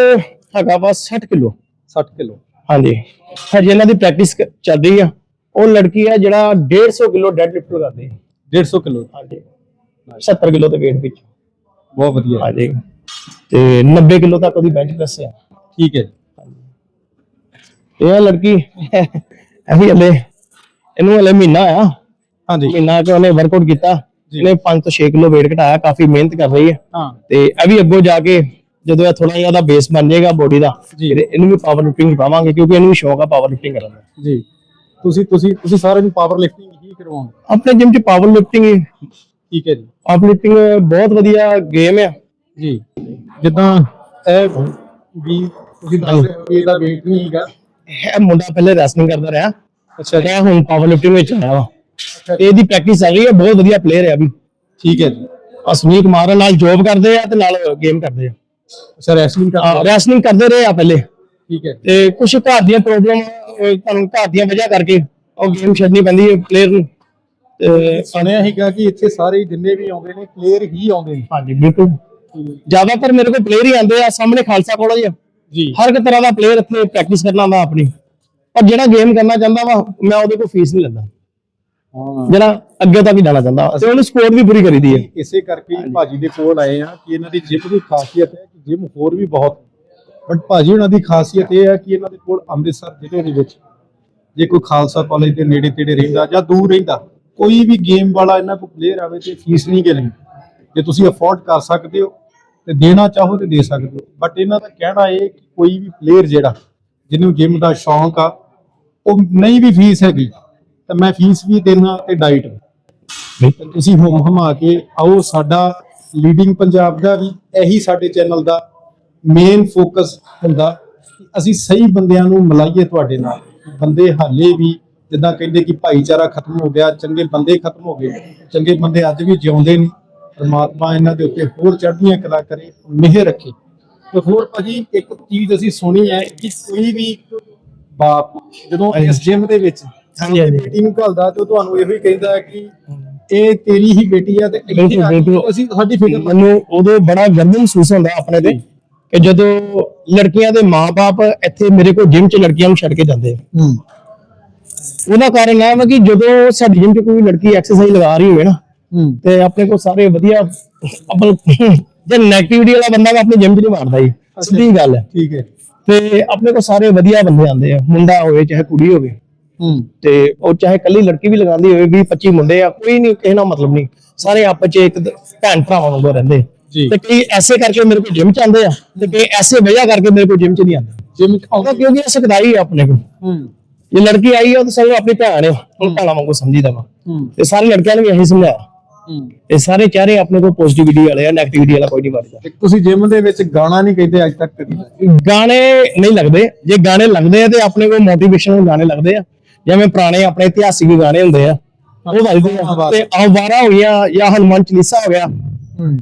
ਹੈਗਾ ਵਾ 60 ਕਿਲੋ। 60 ਕਿਲੋ। ਹਾਂਜੀ। ਹਜੇ ਇਹਨਾਂ ਦੀ ਪ੍ਰੈਕਟਿਸ ਚੱਲ ਰਹੀ ਆ। ਉਹ ਲੜਕੀ ਆ ਜਿਹੜਾ 150 ਕਿਲੋ ਡੈਡ ਲਿਫਟ ਲਗਾਉਂਦੀ ਹੈ 150 ਕਿਲੋ। ਹਾਂਜੀ। 70 ਕਿਲੋ ਦੇ weight ਵਿੱਚ। ਬਹੁਤ ਵਧੀਆ। ਹਾਂਜੀ। ਤੇ 90 ਕਿਲੋ ਤੱਕ ਉਹਦੀ ਬੈਂਚ ਪ੍ਰੈਸ ਹੈ ਠੀਕ ਹੈ ਇਹ ਆ ਲੜਕੀ। ਵੀ ਹਲੇ ਇਹਨੂੰ ਹਲੇ ਮਹੀਨਾ ਆ ਹਾਂਜੀ। ਮਹੀਨਾ ਕਿ ਉਹਨੇ ਵਰਕਆਊਟ ਕੀਤਾ। ਇਹਨੇ 5 ਤੋਂ 6 ਕਿਲੋ weight ਘਟਾਇਆ ਕਾਫੀ ਮਿਹਨਤ ਕਰ ਰਹੀ ਹੈ। ਹਾਂ। ਤੇ ਇਹ ਵੀ ਅੱਗੋਂ ਜਾ ਕੇ ਜਦੋਂ ਇਹ ਥੋੜਾ ਜਿਹਾ ਉਹਦਾ ਬੇਸ ਬਣ ਜਾਏਗਾ ਬੋਡੀ ਦਾ ਇਹਨੂੰ ਵੀ ਪਾਵਰ ਲਿਫਟਿੰਗ ਪਾਵਾਂਗੇ ਕਿਉਂਕਿ ਇਹਨੂੰ ਵੀ ਸ਼ੌਕ ਆ ਪਾਵਰ ਲਿਫਟਿੰਗ ਕਰਨ ਦਾ। ਜੀ। ਤੁਸੀਂ ਤੁਸੀਂ ਤੁਸੀਂ ਸਾਰੇ ਨੂੰ ਪਾਵਰ ਲਿਫਟਿੰਗ ਹੀ ਕਰਵਾਉਂਗੇ ਆਪਣੇ ਜਿਮ ਚ ਪਾਵਰ ਲਿਫਟਿੰਗ ਠੀਕ ਹੈ ਜੀ। ਪਾਵਰ ਲਿਫਟਿੰਗ ਬਹੁਤ ਵਧੀਆ ਗੇਮ ਆ। ਜੀ। ਜਿੱਦਾਂ ਇਹ ਵੀ ਤੁਸੀਂ ਦੱਸ ਰਹੇ ਹੋ ਇਹਦਾ weight ਨਹੀਂ ਹੈਗਾ। ਇਹ ਮੁੰਡਾ ਪਹਿਲੇ ਰੈਸਲਿੰਗ ਕਰਦਾ ਰਿਹਾ। ਅੱਛਾ ਇਹ ਹੁਣ ਪਾਵਰ ਲਿਫਟਿੰਗ ਵਿੱਚ ਆਇਆ ਵਾ। ਤੇ ਇਹਦੀ ਪ੍ਰੈਕਟਿਸ ਰਹੀ ਹੈ ਬਹੁਤ ਵਧੀਆ ਪਲੇਅਰ ਹੈ ਵੀ। ਠੀਕ ਹੈ ਜੀ। ਅਸਮੀਕ ਮਾਰਨ ਨਾਲ ਜੋਬ ਕਰਦੇ ਆ ਤੇ ਨਾਲ ਗੇਮ ਕਰਦੇ ਆ। ਅੱਛਾ ਰੈਸਲਿੰਗ ਰੈਸਲਿੰਗ ਕਰਦੇ ਰਹੇ ਆ ਪਹਿਲੇ। ਠੀਕ ਹੈ। ਤੇ ਕੁਝ ਘਰ ਦੀਆਂ ਪ੍ਰੋਬਲਮ ਤੁਹਾਨੂੰ ਘਰ ਦੀਆਂ ਵਜ੍ਹਾ ਕਰਕੇ ਉਹ ਗੇਮ ਛੱਡਣੀ ਪੈਂਦੀ ਹੈ ਪਲੇਅਰ ਨੂੰ। ਤੇ ਸੁਣਿਆ ਸੀਗਾ ਕਿ ਇੱਥੇ ਸਾਰੇ ਜਿੰਨੇ ਵੀ ਆਉਂਦੇ ਨੇ ਪਲੇਅਰ ਹੀ ਆਉਂਦੇ ਨੇ। ਹਾਂਜੀ ਬਿਲਕੁਲ। ਜ਼ਿਆਦਾਤਰ ਮੇਰੇ ਕੋਲ ਪਲੇਅਰ ਹੀ ਆਉਂਦੇ ਆ ਸਾਹਮਣੇ ਖਾਲਸਾ ਕਾਲਜ ਆ। ਜੀ। ਹਰ ਇੱਕ ਤਰ੍ਹਾਂ ਦਾ ਪਲੇਅਰ ਇੱਥੇ ਪ੍ਰੈਕਟਿਸ ਕਰਨਾ ਆਉਂਦਾ ਆਪਣੀ। ਪਰ ਜਿਹੜਾ ਗੇਮ ਕਰਨਾ ਚਾਹੁੰਦਾ ਵਾ ਮੈਂ ਉਹਦੇ ਕੋਲ ਫੀਸ ਨਹੀਂ ਲੈਂਦਾ। ਹਾਂ। ਜਿਹੜਾ ਅੱਗੇ ਤੱਕ ਜਾਣਾ ਚਾਹੁੰਦਾ। ਵਾ, ਤੇ ਉਹਨੂੰ ਸਪੋਰਟ ਵੀ ਪੂਰੀ ਕਰੀਦੀ ਹੈ। ਇਸੇ ਕਰਕੇ ਹੀ ਭਾਜੀ ਦੇ ਕੋਲ ਆਏ ਆ ਕਿ ਇਹਨਾਂ ਦੀ ਜਿਮ ਦੀ ਖਾਸੀਅਤ ਹੈ ਕਿ ਜਿਮ ਹੋਰ ਵੀ ਬਹੁਤ ਬਟ ਭਾਜੀ ਉਹਨਾਂ ਦੀ ਖਾਸੀਅਤ ਇਹ ਹੈ ਕਿ ਇਹਨਾਂ ਦੇ ਕੋਲ ਅੰਮ੍ਰਿਤਸਰ ਜ਼ਿਲ੍ਹੇ ਦੇ ਵਿੱਚ ਜੇ ਕੋਈ ਖਾਲਸਾ ਕਾਲਜ ਦੇ ਨੇੜੇ ਤੇੜੇ ਰਹਿੰਦਾ ਜਾਂ ਦੂਰ ਰਹਿੰਦਾ ਕੋਈ ਵੀ ਗੇਮ ਵਾਲਾ ਇਹਨਾਂ ਕੋਲ ਪਲੇਅਰ ਆਵੇ ਤੇ ਫੀਸ ਨਹੀਂ ਗੇ ਲੈਂਦੇ। ਜੇ ਤੁਸੀਂ ਅਫੋਰਡ ਕਰ ਸਕਦੇ ਹੋ ਤੇ ਦੇਣਾ ਚਾਹੋ ਤੇ ਦੇ ਸਕਦੇ ਹੋ। ਬਟ ਇਹਨਾਂ ਦਾ ਕਹਿਣਾ ਇਹ ਕਿ ਕੋਈ ਵੀ ਪਲੇਅਰ ਜਿਹੜਾ ਜਿਹਨੂੰ ਜਿਮ ਦਾ ਸ਼ੌਂਕ ਆ ਉਹ ਨਹੀਂ ਵੀ ਫੀਸ ਹੈਗੀ। ਤਾਂ ਮੈਂ ਫੀਸ ਵੀ ਦੇਣਾ ਤੇ ਡਾਈਟ ਵੀ। ਤੁਸੀਂ ਹੁਮ ਹਮਾ ਕੇ ਆਓ ਸਾਡਾ ਲੀਡਿੰਗ ਪੰਜਾਬ ਦਾ ਵੀ ਇਹੀ ਸਾਡੇ ਚੈਨਲ ਦਾ ਮੇਨ ਫੋਕਸ ਹੁੰਦਾ। ਅਸੀਂ ਸਹੀ ਬੰਦਿਆਂ ਨੂੰ ਮਿਲਾਈਏ ਤੁਹਾਡੇ ਨਾਲ। ਬੰਦੇ ਹਾਲੇ ਵੀ ਜਿੱਦਾਂ ਕਹਿੰਦੇ ਕਿ ਭਾਈਚਾਰਾ ਖਤਮ ਹੋ ਗਿਆ ਚੰਗੇ ਬੰਦੇ ਖਤਮ ਹੋ ਗਏ। ਚੰਗੇ ਬੰਦੇ ਅੱਜ ਵੀ ਜਿਉਂਦੇ ਨੇ। ਪਰਮਾਤਮਾ ਇਹਨਾਂ ਦੇ ਉੱਤੇ ਹੋਰ ਚੜ੍ਹਦੀਆਂ ਕਲਾ ਕਰੇ ਮਿਹਰ ਰੱਖੇ। ਤੇ ਹੋਰ ਭਾਜੀ ਇੱਕ ਚੀਜ਼ ਅਸੀਂ ਸੁਣੀ ਹੈ ਕਿ ਕੋਈ ਵੀ ਬਾਪ ਜਦੋਂ ਇਸ ਜਿਮ ਦੇ ਵਿੱਚ ਹਾਂਜੀ। ਬੇਟੀ ਨੂੰ ਘੱਲਦਾ ਤੇ ਉਹ ਤੁਹਾਨੂੰ ਇਹੋ ਹੀ ਕਹਿੰਦਾ ਹੈ ਕਿ ਇਹ ਤੇਰੀ ਹੀ ਬੇਟੀ ਆ ਤੇ। ਅਸੀਂ ਸਾਡੀ ਫਿਕਰ ਮੈਨੂੰ ਉਦੋਂ ਬੜਾ ਗਰਵ ਮਹਿਸੂਸ ਹੁੰਦਾ ਆਪਣੇ ਤੇ ਕਿ ਜਦੋਂ ਲੜਕੀਆਂ ਦੇ ਮਾਪੇ ਇੱਥੇ ਮੇਰੇ ਕੋਲ ਜਿਮ 'ਚ ਲੜਕੀਆਂ ਨੂੰ ਛੱਡ ਕੇ ਜਾਂਦੇ ਹੂੰ। ਉਹਦਾ ਕਾਰਨ ਇਹ ਵਾ ਕਿ ਜਦੋਂ ਸਾਡੀ ਜਿਮ 'ਚ ਕੋਈ ਲੜਕੀ ਐਕਸਰਸਾਈਜ਼ ਲਗਾ ਰਹੀ ਹੋਵੇ ਨਾ ਹੂੰ ਤੇ ਆਪਣੇ ਕੋਲ ਸਾਰੇ ਵਧੀਆ ਆਪਲ ਜੇ ਨੈਗੇਟਿਵਿਟੀ ਵਾਲਾ ਬੰਦਾ ਵਾ ਆਪਣੀ ਜਿਮ 'ਚ ਨਹੀਂ ਮਾਰਦਾ ਜੀ। ਸਿੱਧੀ ਗੱਲ ਹੈ। ਠੀਕ ਹੈ। ਤੇ ਆਪਣੇ ਕੋਲ ਸਾਰੇ ਵਧੀਆ ਬੰਦੇ ਆਉਂਦੇ ਆ। ਮੁੰਡਾ ਹੋਵੇ ਚਾਹੇ ਕੁੜੀ ਹੋਵੇ। ਹੂੰ। ਤੇ ਉਹ ਚਾਹੇ ਕੱਲੀ ਲੜਕੀ ਵੀ ਲਗਾਉਂਦੀ ਹੋਵੇ 20 25 ਮੁੰਡੇ ਆ ਕੋਈ ਨਹੀਂ ਕਿਸੇ ਨਾਲ ਮਤਲਬ ਨਹੀਂ। ਸਾਰੇ ਆਪਸ 'ਚ ਇੱਕ ਭੈਣ ਭਰਾਵਾਂ ਵਾਂਗੂ ਰਹਿੰਦੇ। ਤੇ ਕਈ ਐਸੇ ਕਰਕੇ ਮੇਰੇ ਕੋਲ ਜਿਮ 'ਚ ਆਉਂਦੇ ਆ ਤੇ ਕਈ ਐਸੇ ਵਜ੍ਹਾ ਕਰਕੇ ਮੇਰੇ ਕੋਲ ਜਿਮ 'ਚ ਨਹੀਂ ਆਉਂਦੇ। ਜਿਮ ਉਹਦਾ ਕਿਉਂਕਿ ਇਹ ਸਿਖਦਾਈ ਆ ਆਪਣੇ ਕੋਲ। ਹੂੰ। ਜੇ ਲੜਕੀ ਆਈ ਆ ਉਹ ਤਾਂ ਸਭ ਆਪਣੀ ਭੈਣ ਆ। ਉਹ ਭੈਣਾਂ ਵਾਂਗੂ ਸਮਝੀਦਾ ਵਾ ਤੇ ਸਾਰੇ ਲੜਕਿਆਂ ਨੂੰ ਵੀ ਇਹੀ ਸਮਝਾਇਆ। ਇਹ ਸਾਰੇ ਚਿਹਰੇ ਆਪਣੇ ਕੋਲ ਪੋਜ਼ਿਟਿਵਿਟੀ ਵਾਲੇ ਆ 네ਗੇਟਿਵਿਟੀ ਵਾਲਾ ਕੋਈ ਨਹੀਂ ਮਾਰਦਾ ਤੇ ਤੁਸੀਂ ਜਿਮ ਦੇ ਵਿੱਚ ਗਾਣਾ ਨਹੀਂ ਕਹਿੰਦੇ ਅੱਜ ਤੱਕ ਕਦੀ? ਗਾਣੇ ਨਹੀਂ ਲੱਗਦੇ। ਜੇ ਗਾਣੇ ਲੱਗਦੇ ਆ ਤੇ ਆਪਣੇ ਕੋਲ ਮੋਟੀਵੇਸ਼ਨਲ ਗਾਣੇ ਲੱਗਦੇ ਆ। ਜਿਵੇਂ ਪੁਰਾਣੇ ਆਪਣੇ ਇਤਿਹਾਸਿਕ ਗਾਣੇ ਹੁੰਦੇ ਆ ਉਹ ਵੱਜਦੇ ਆ। ਤੇ ਆਵਾਰਾ ਹੋ ਗਿਆ ਜਾਂ ਹਨੂਮਾਨ ਚਾਲੀਸਾ ਹੋ ਗਿਆ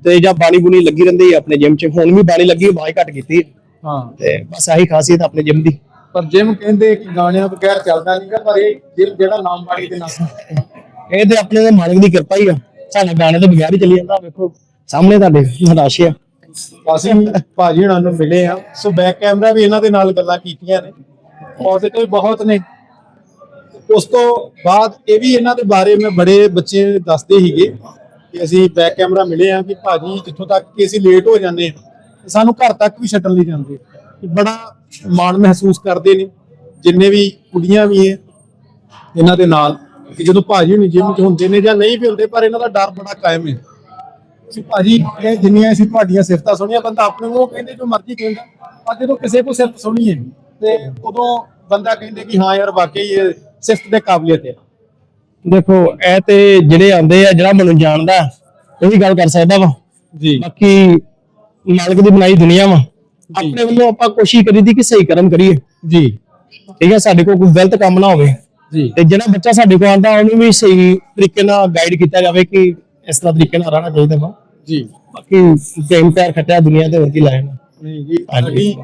ਤੇ ਜਾਂ ਬਾਣੀ ਬੁਣੀ ਲੱਗੀ ਰਹਿੰਦੀ ਆਪਣੇ ਜਿਮ 'ਚ ਹੁਣ ਵੀ ਬਾਣੀ ਲੱਗੀ ਆਵਾਜ਼ ਘੱਟ ਕੀਤੀ ਹੈ। ਹਾਂ। ਤੇ ਬਸ ਆਹੀ ਖਾਸੀਅਤ ਆਪਣੇ ਜਿਮ ਦੀ। ਪਰ ਜਿਮ ਕਹਿੰਦੇ ਕਿ ਗਾਣਿਆਂ ਬਗੈਰ ਚੱਲਦਾ ਨਹੀਂਗਾ ਪਰ ਇਹ ਜਿਮ ਜਿਹੜਾ ਨਾਮ ਬਾਣੀ ਦੇ ਨਾਲ ਇਹ ਤੇ ਆਪਣੇ ਦੇ ਮਾਲਕ ਦੀ ਕਿਰਪਾ ਹੀ ਆ। ਸਾਡਾ ਗਾਣੇ ਤੋਂ ਬਗੈਰ ਹੀ ਚੱਲੀ ਜਾਂਦਾ, ਵੇਖੋ, ਸਾਹਮਣੇ ਤੁਹਾਡੇ ਹਦਾਸ਼ੇ ਆ। ਅਸੀਂ ਭਾਜੀ ਹੁਣਾਂ ਨੂੰ ਮਿਲੇ ਆ। ਸੋ ਬੈਕ ਕੈਮਰਾ ਵੀ ਇਹਨਾਂ ਦੇ ਨਾਲ ਗੱਲਾਂ ਕੀਤੀਆਂ ਨੇ। ਪੋਜ਼ਿਟਿਵ ਬਹੁਤ ਨੇ। ਉਸ ਤੋਂ ਬਾਅਦ ਇਹ ਵੀ ਇਹਨਾਂ ਦੇ ਬਾਰੇ ਮੈਂ ਬੜੇ ਬੱਚੇ ਦੱਸਦੇ ਸੀਗੇ ਕਿ ਅਸੀਂ ਬੈਕ ਕੈਮਰਾ ਮਿਲੇ ਆ ਕਿ ਭਾਜੀ ਜਿੱਥੋਂ ਤੱਕ ਕਿ ਅਸੀਂ ਲੇਟ ਹੋ ਜਾਂਦੇ ਹਾਂ ਸਾਨੂੰ ਘਰ ਤੱਕ ਵੀ ਛੱਡਣ ਲਈ ਜਾਂਦੇ ਬੜਾ ਮਾਣ ਮਹਿਸੂਸ ਕਰਦੇ ਨੇ, ਜਿੰਨੇ ਵੀ ਕੁੜੀਆਂ ਵੀ ਹੈ, ਇਹਨਾਂ ਦੇ ਨਾਲ। ਕਿ ਜਦੋਂ ਭਾਜੀ ਹੁਣੀ ਜਿਮ ਚ ਹੁੰਦੇ ਨੇ ਜਾਂ ਨਹੀਂ ਵੀ ਹੁੰਦੇ ਪਰ ਇਹਨਾਂ ਦਾ ਡਰ ਬੜਾ ਕਾਇਮ ਹੈ। ਕਿ ਭਾਜੀ ਇਹ ਜਿੰਨੀਆਂ ਅਸੀਂ ਤੁਹਾਡੀਆਂ ਸਿਫਤਾਂ ਸੁਣੀਆਂ ਬੰਦਾ ਆਪਣੇ ਨੂੰ ਕਹਿੰਦੇ ਜੋ ਮਰਜ਼ੀ ਕਹਿੰਦਾ ਪਰ ਜਦੋਂ ਕਿਸੇ ਕੋ ਸਿਫਤ ਸੁਣੀਏ ਤੇ ਉਦੋਂ ਬੰਦਾ ਕਹਿੰਦੇ ਕਿ ਹਾਂ ਯਾਰ ਵਾਕਈ ਇਹ ਸਿਫਤ ਦੇ ਕਾਬਲੀਅਤ ਹੈ। ਦੇਖੋ ਇਹ ਤੇ ਜਿਹੜੇ ਆਉਂਦੇ ਆ ਜਿਹੜਾ ਮੈਨੂੰ ਜਾਣਦਾ ਉਹੀ ਗੱਲ ਕਰ ਸਕਦਾ ਵਾ। ਜੀ। ਬਾਕੀ ਮਾਲਕ ਦੀ ਬਣਾਈ ਦੁਨੀਆ ਵਾ। ਆਪਣੇ ਵੱਲੋਂ ਆਪਾਂ ਕੋਸ਼ਿਸ਼ ਕਰੀਦੀ ਕਿ ਸਹੀ ਕਰਮ ਕਰੀਏ। ਜੀ। ਠੀਕ ਹੈ ਸਾਡੇ ਕੋਲ ਕੋਈ ਗਲਤ ਕੰਮ ਨਾ ਹੋਵੇ। ਤੇ ਜਿਹੜਾ ਬੱਚਾ ਸਾਡੇ ਕੋਲ ਆਉਂਦਾ ਉਹਨੂੰ ਵੀ ਸਹੀ ਤਰੀਕੇ ਨਾਲ ਗਾਈਡ ਕੀਤਾ ਜਾਵੇ ਕਿ ਇਸ ਤਰ੍ਹਾਂ ਤਰੀਕੇ ਨਾਲ ਰਹਿਣਾ ਚਾਹੀਦਾ ਵਾ। ਜੀ। ਬਾਕੀ ਟਾਈਮ ਪੈਰ ਖੱਟਿਆ ਦੁਨੀਆ ਤੇ ਹੋਰ ਕੀ ਲਾਇਆ ਨਹੀਂ ਜੀ ਹਾਂਜੀ।